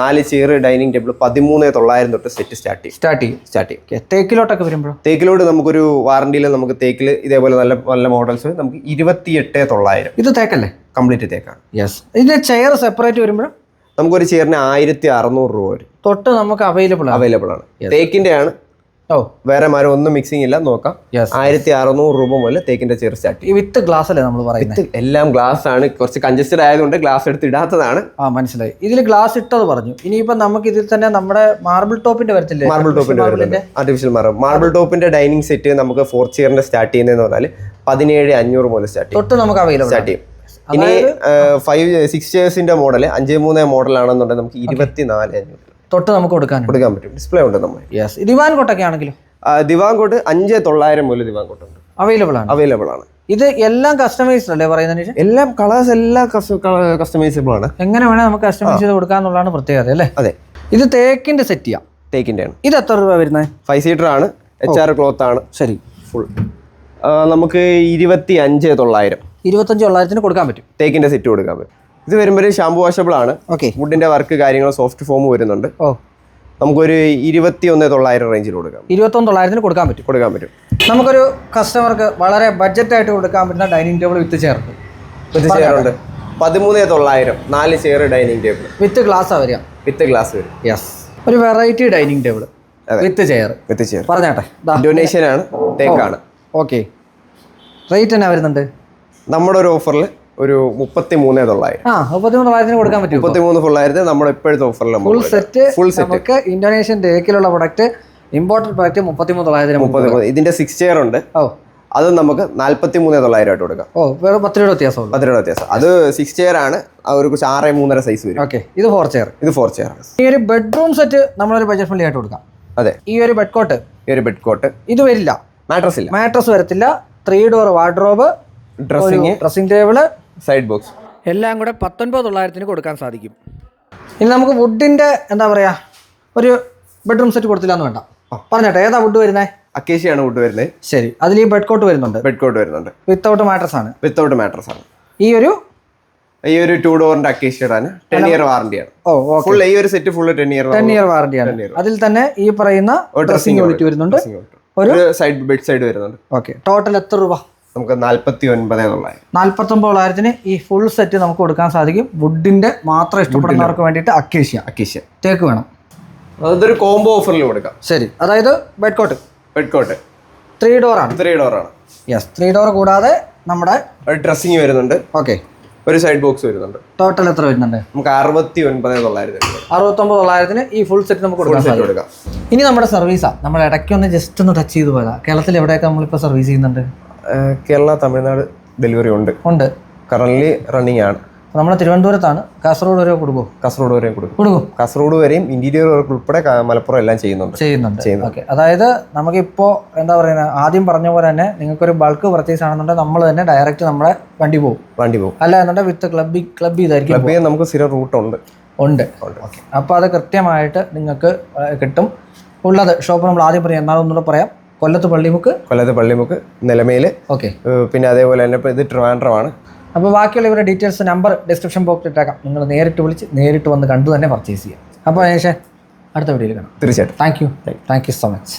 നാല് ചെയർ ഡൈനിങ് ടേബിൾ പതിമൂന്ന് തൊള്ളായിരം തൊട്ട് സെറ്റ് സ്റ്റാർട്ട് ചെയ്യും. സ്റ്റാർട്ട് ചെയ്യും. സ്റ്റാർട്ട് ചെയ്യും. തേക്കിലോട്ടൊക്കെ വരുമ്പോഴോ തേക്കിലോട്ട് നമുക്കൊരു വാറണ്ടിയിൽ നമുക്ക് തേക്കിൽ ഇതേപോലെ നല്ല നല്ല മോഡൽസ് നമുക്ക് ഇരുപത്തിയെട്ട് തൊള്ളായിരം. ഇത് തേക്കല്ലേ? കംപ്ലീറ്റ് തേക്കാണ്. യെസ് ഇതിന്റെ ചെയർ സെപ്പറേറ്റ് വരുമ്പോൾ നമുക്കൊരു ചെയറിന് ആയിരത്തി അറുന്നൂറ് രൂപ വരും. തൊട്ട് നമുക്ക് അവൈലബിൾ അവൈലബിൾ ആണ്. തേക്കിന്റെ ആണ് ഓ വേറെ മരം ഒന്നും മിക്സിംഗ് ഇല്ല. നോക്കാം. ആയിരത്തി അറുന്നൂറ് രൂപ മുതൽ തേക്കിന്റെ ചെറു സ്റ്റാർട്ട് വിത്ത് ഗ്ലാസ് അല്ലേ നമ്മൾ പറയുന്നത് എല്ലാം ഗ്ലാസ് ആണ്. കുറച്ച് കൺജസ്റ്റഡ് ആയതുകൊണ്ട് ഗ്ലാസ് എടുത്ത് ഇടാത്തതാണ്. ആ മനസ്സിലായി. ഇതിൽ ഗ്ലാസ് ഇട്ടത് പറഞ്ഞു. ഇനിയിപ്പോ നമുക്ക് ഇതിൽ തന്നെ നമ്മുടെ മാർബിൾ ടോപ്പിന്റെ വരത്തില്ലേ? മാർബിൾ ടോപ്പിന്റെ ആർട്ടിഫിഷ്യൽ മാർബിൾ മാർബിൾ ടോപ്പിന്റെ ഡൈനിങ് സെറ്റ് നമുക്ക് ഫോർ ചെയറിന്റെ സ്റ്റാർട്ട് ചെയ്യുന്നതെന്ന് പറഞ്ഞാൽ പതിനേഴ് അഞ്ഞൂറ് മുതൽ സ്റ്റാർട്ട് തൊട്ട് നമുക്ക് അവൈലബിൾ സ്റ്റാർട്ട് ചെയ്യും. ഇനി ഫൈവ് സിക്സ് ഇയേഴ്സിന്റെ മോഡൽ അഞ്ച് മൂന്ന് മോഡലാണെന്നുണ്ടെങ്കിൽ നമുക്ക് ഇരുപത്തിനാല് അഞ്ഞൂറ്. തൊട്ട് നമുക്ക് കൊടുക്കാൻ കൊടുക്കാൻ പറ്റും. ഡിസ്പ്ലേ ഉണ്ട് നമ്മൾ യെസ് ദിവാൻ കോട്ടൊക്കെ ആണെങ്കിലും? ദിവാൻ കോട്ട് അഞ്ച് തൊള്ളായിരം മുതൽ ദിവാങ്കോട്ട് ഉണ്ട് അവൈലബിൾ ആണ്. അവൈലബിൾ ആണ്. ഇത് എല്ലാം കസ്റ്റമൈസ്ഡ് അല്ലേ പറയുന്നതിന് എല്ലാം കളേഴ്സ് എല്ലാം കസ്റ്റമൈസബിൾ ആണ്. എങ്ങനെ വേണേൽ നമുക്ക് കസ്റ്റമൈസ് ചെയ്ത് കൊടുക്കാന്നുള്ളതാണ് പ്രത്യേകത അല്ലേ? അതെ. ഇത് തേക്കിന്റെ സെറ്റ് ചെയ്യാം തേക്കിന്റെ ആണ്. ഇത് എത്ര രൂപ വരുന്നത്? ഫൈവ് സീറ്റർ ആണ്. എച്ച് ആർ ക്ലോത്ത് ആണ്. ശരി. ഫുൾ നമുക്ക് ഇരുപത്തി അഞ്ച് തൊള്ളായിരം. ഇരുപത്തഞ്ച് തൊള്ളായിരത്തിന് കൊടുക്കാൻ പറ്റും. തേക്കിന്റെ സെറ്റ് കൊടുക്കാൻ പറ്റും. ഇത് വരുമ്പോൾ ഷാംപൂ വാഷബിൾ ആണ്. ഓക്കെ വുഡിന്റെ വർക്ക് കാര്യങ്ങൾ സോഫ്റ്റ് ഫോം വരുന്നുണ്ട്. ഓ. നമുക്കൊരു ഇരുപത്തി ഒന്ന് തൊള്ളായിരം റേഞ്ചിൽ കൊടുക്കാം. ഇരുപത്തൊന്ന് തൊള്ളായിരത്തിന് കൊടുക്കാൻ പറ്റും. കൊടുക്കാൻ പറ്റും. നമുക്കൊരു കസ്റ്റമർക്ക് വളരെ ബഡ്ജറ്റായിട്ട് കൊടുക്കാൻ പറ്റുന്ന dining table with chair with chair ഉണ്ട്. പതിമൂന്ന് തൊള്ളായിരം നാല് chair dining table with glass വരിക. വിത്ത് ഗ്ലാസ് വരും. യെസ് ഒരു variety dining table with chair with chair പറഞ്ഞാട്ടെ. ഡൊണേഷൻ ആണ് തേക്കാണ്. ഓക്കെ റേറ്റ് എന്നാ വരുന്നുണ്ട്? നമ്മുടെ ഒരു ഓഫറിൽ ഒരു മുപ്പത്തി മൂന്നേ തൊള്ളായിരം കൊടുക്കാൻ പറ്റും മുപ്പത്തി മൂന്ന് തൊള്ളായിരത്തി നമ്മുടെ ഇപ്പോഴത്തെ ഓഫറിൽ ഫുൾ സെറ്റ് ഫുൾ സെറ്റ് നമുക്ക് ഇന്തോനേഷ്യൻ തേക്കിലുള്ള പ്രൊഡക്റ്റ് ഇമ്പോർട്ടന്റ് പ്രൊഡക്റ്റ് മുപ്പത്തി മൂന്ന് തൊള്ളായിരത്തി മുപ്പത്തി ഇതിന്റെ സിക്സ് ചെയർ ഉണ്ട്. ഓ. അത് നമുക്ക് നാല്പത്തി മൂന്ന് തൊള്ളായിരം ആയിട്ട് കൊടുക്കാം. ഓ വേറെ പത്ത് രൂപ വ്യത്യാസം പത്ത് രൂപ വ്യത്യാസം. അത് സിക്സ് ചെയർ ആണ്. ഒരു ആറ് മൂന്നര സൈസ് വരും. ഓക്കെ ഇത് ഫോർ ചെയർ ഇത് ഫോർ ചെയർ ഈ ഒരു ബെഡ്റൂം സെറ്റ് നമ്മളൊരു ബജറ്റ് ഫ്രണ്ട്ലി ആയിട്ട് കൊടുക്കാം. അതെ. ഈ ഒരു ബെഡ് കോട്ട് ഈ ഒരു ബെഡ് കോട്ട് ഇത് വരില്ല. മാട്രസ് ഇല്ല. മാട്രസ് വരത്തില്ല. Three door wardrobe dressing dressing table side box എല്ലാം കൂടെ പത്തൊൻപത് തൊള്ളായിരത്തിന് കൊടുക്കാൻ സാധിക്കും. ഇനി നമുക്ക് വുഡിന്റെ എന്താ പറയുക ഒരു ബെഡ്റൂം സെറ്റ് കൊടുത്തില്ല എന്ന് വേണ്ട പറഞ്ഞോട്ടെ ഏതാ വുഡ് വരുന്നത് അക്കേഷ്യാണ് വുഡ് വരുന്നത് ശരി അതിൽ ഈ ബെഡ് കോട്ട് വരുന്നുണ്ട്. ബെഡ് കോട്ട് വരുന്നുണ്ട്. വിത്തൗട്ട് മാട്രസ് ആണ്. വിത്തൗട്ട് മാട്രസ് ആണ്. ഈ ഒരു ഈ ഒരു ടു ഡോറിന്റെ അക്കേഷ്യയുടെ ആണ്. ടെൻ ഇയർ വാറണ്ടിയാണ് ഫുൾ ഈ ഒരു set full ten year ten year വാറണ്ടിയാണ് അതിൽ തന്നെ ഈ പറയുന്ന ഡ്രസ്സിംഗ് യൂണിറ്റ് വരുന്നുണ്ട്. ഒരു സൈഡ് ബെഡ് സൈഡ് വരുന്നുണ്ട്. ഓക്കെ ടോട്ടൽ എത്ര രൂപ? നമുക്ക് നാൽപ്പത്തി ഒൻപത് തൊള്ളായിരം നാൽപ്പത്തൊമ്പത് തൊള്ളായിരത്തിന് ഈ ഫുൾ സെറ്റ് നമുക്ക് കൊടുക്കാൻ സാധിക്കും. വുഡിന്റെ മാത്രം ഇഷ്ടപ്പെടുന്നവർക്ക് വേണ്ടിയിട്ട് അക്കേഷ്യ അക്കേഷ്യ തേക്ക് വേണം. അതൊരു കോംബോ ഓഫറിൽ കൊടുക്കാം. ശരി. അതായത് bed cot cot bed cot three door ആണ്. ത്രീ ഡോർ ആണ്. യെസ് ത്രീ ഡോർ കൂടാതെ നമ്മുടെ ഡ്രസ്സിങ് വരുന്നുണ്ട്. ഓക്കെ ഒരു സൈഡ് ബോക്സ് വരുന്നുണ്ട്. ടോട്ടൽ എത്ര വരുന്നുണ്ട്? നമുക്ക് അറുപത്തി ഒൻപത് തൊള്ളായിരത്തി അറുപത്തൊമ്പത് തൊള്ളായിരത്തിന് ഈ ഫുൾ സെറ്റ് നമുക്ക് കൊടുക്കാൻ കൊടുക്കാം. ഇനി നമ്മുടെ സർവീസാണ് നമ്മൾ ഇടയ്ക്ക് ഒന്ന് ജസ്റ്റ് ഒന്ന് ടച്ച് ചെയ്ത് പോയതാണ് കേരളത്തിൽ എവിടെയൊക്കെ നമ്മളിപ്പോൾ സർവീസ് ചെയ്യുന്നുണ്ട്? കേരള തമിഴ്നാട് ഡെലിവറി ഉണ്ട്. ഉണ്ട്. കറന്റ് റണ്ണിങ് ആണ്. നമ്മുടെ തിരുവനന്തപുരത്താണ്. കാസർഗോഡ് വരെ കൊടുക്കും കാസർഗോഡ് വരെ കൊടുക്കും. കൊടുക്കും. കാസർഗോഡ് വരെയും ഇന്റീരിയർ വർക്ക് ഉൾപ്പെടെ മലപ്പുറം എല്ലാം ചെയ്യുന്നുണ്ട്. ചെയ്യുന്നുണ്ട്. ചെയ്യുന്നു. ഓക്കെ. അതായത് നമുക്കിപ്പോൾ എന്താ പറയുന്നത് ആദ്യം പറഞ്ഞ പോലെ തന്നെ നിങ്ങൾക്കൊരു ബൾക്ക് പർച്ചേസ് ആണെന്നുണ്ടെങ്കിൽ നമ്മൾ തന്നെ ഡയറക്റ്റ് നമ്മുടെ വണ്ടി പോകും. വണ്ടി പോകും. അല്ല എന്നുണ്ടെങ്കിൽ വിത്ത് ക്ലബ് ക്ലബ് ചെയ്തായിരിക്കും ക്ലബ് ചെയ്യാൻ നമുക്ക് സ്ഥിരം റൂട്ട് ഉണ്ട്. ഉണ്ട്. ഓക്കെ. അപ്പോൾ അത് കൃത്യമായിട്ട് നിങ്ങൾക്ക് കിട്ടും. ഉള്ളത് ഷോപ്പ് നമ്മൾ ആദ്യം പറയാം. എന്നാലും ഒന്നുകൂടെ പറയാം. കൊല്ലത്ത് പള്ളിമുക്ക്? കൊല്ലത്ത് പള്ളിമുക്ക് നിലമേൽ ഓക്കെ. പിന്നെ അതേപോലെ തന്നെ ഇത് ട്രിവാൻഡ്രമാണ്. അപ്പോൾ ബാക്കിയുള്ള ഇവരുടെ ഡീറ്റെയിൽസ് നമ്പർ ഡിസ്ക്രിപ്ഷൻ ബോക്സിൽ ഇട്ടേക്കാം. നിങ്ങൾ നേരിട്ട് വിളിച്ച് നേരിട്ട് വന്ന് കണ്ടു തന്നെ പർച്ചേസ് ചെയ്യാം. അപ്പോൾ ഏകദേശം അടുത്ത വീഡിയോയിൽ കാണാം. തീർച്ചയായിട്ടും. Thank you thank you so much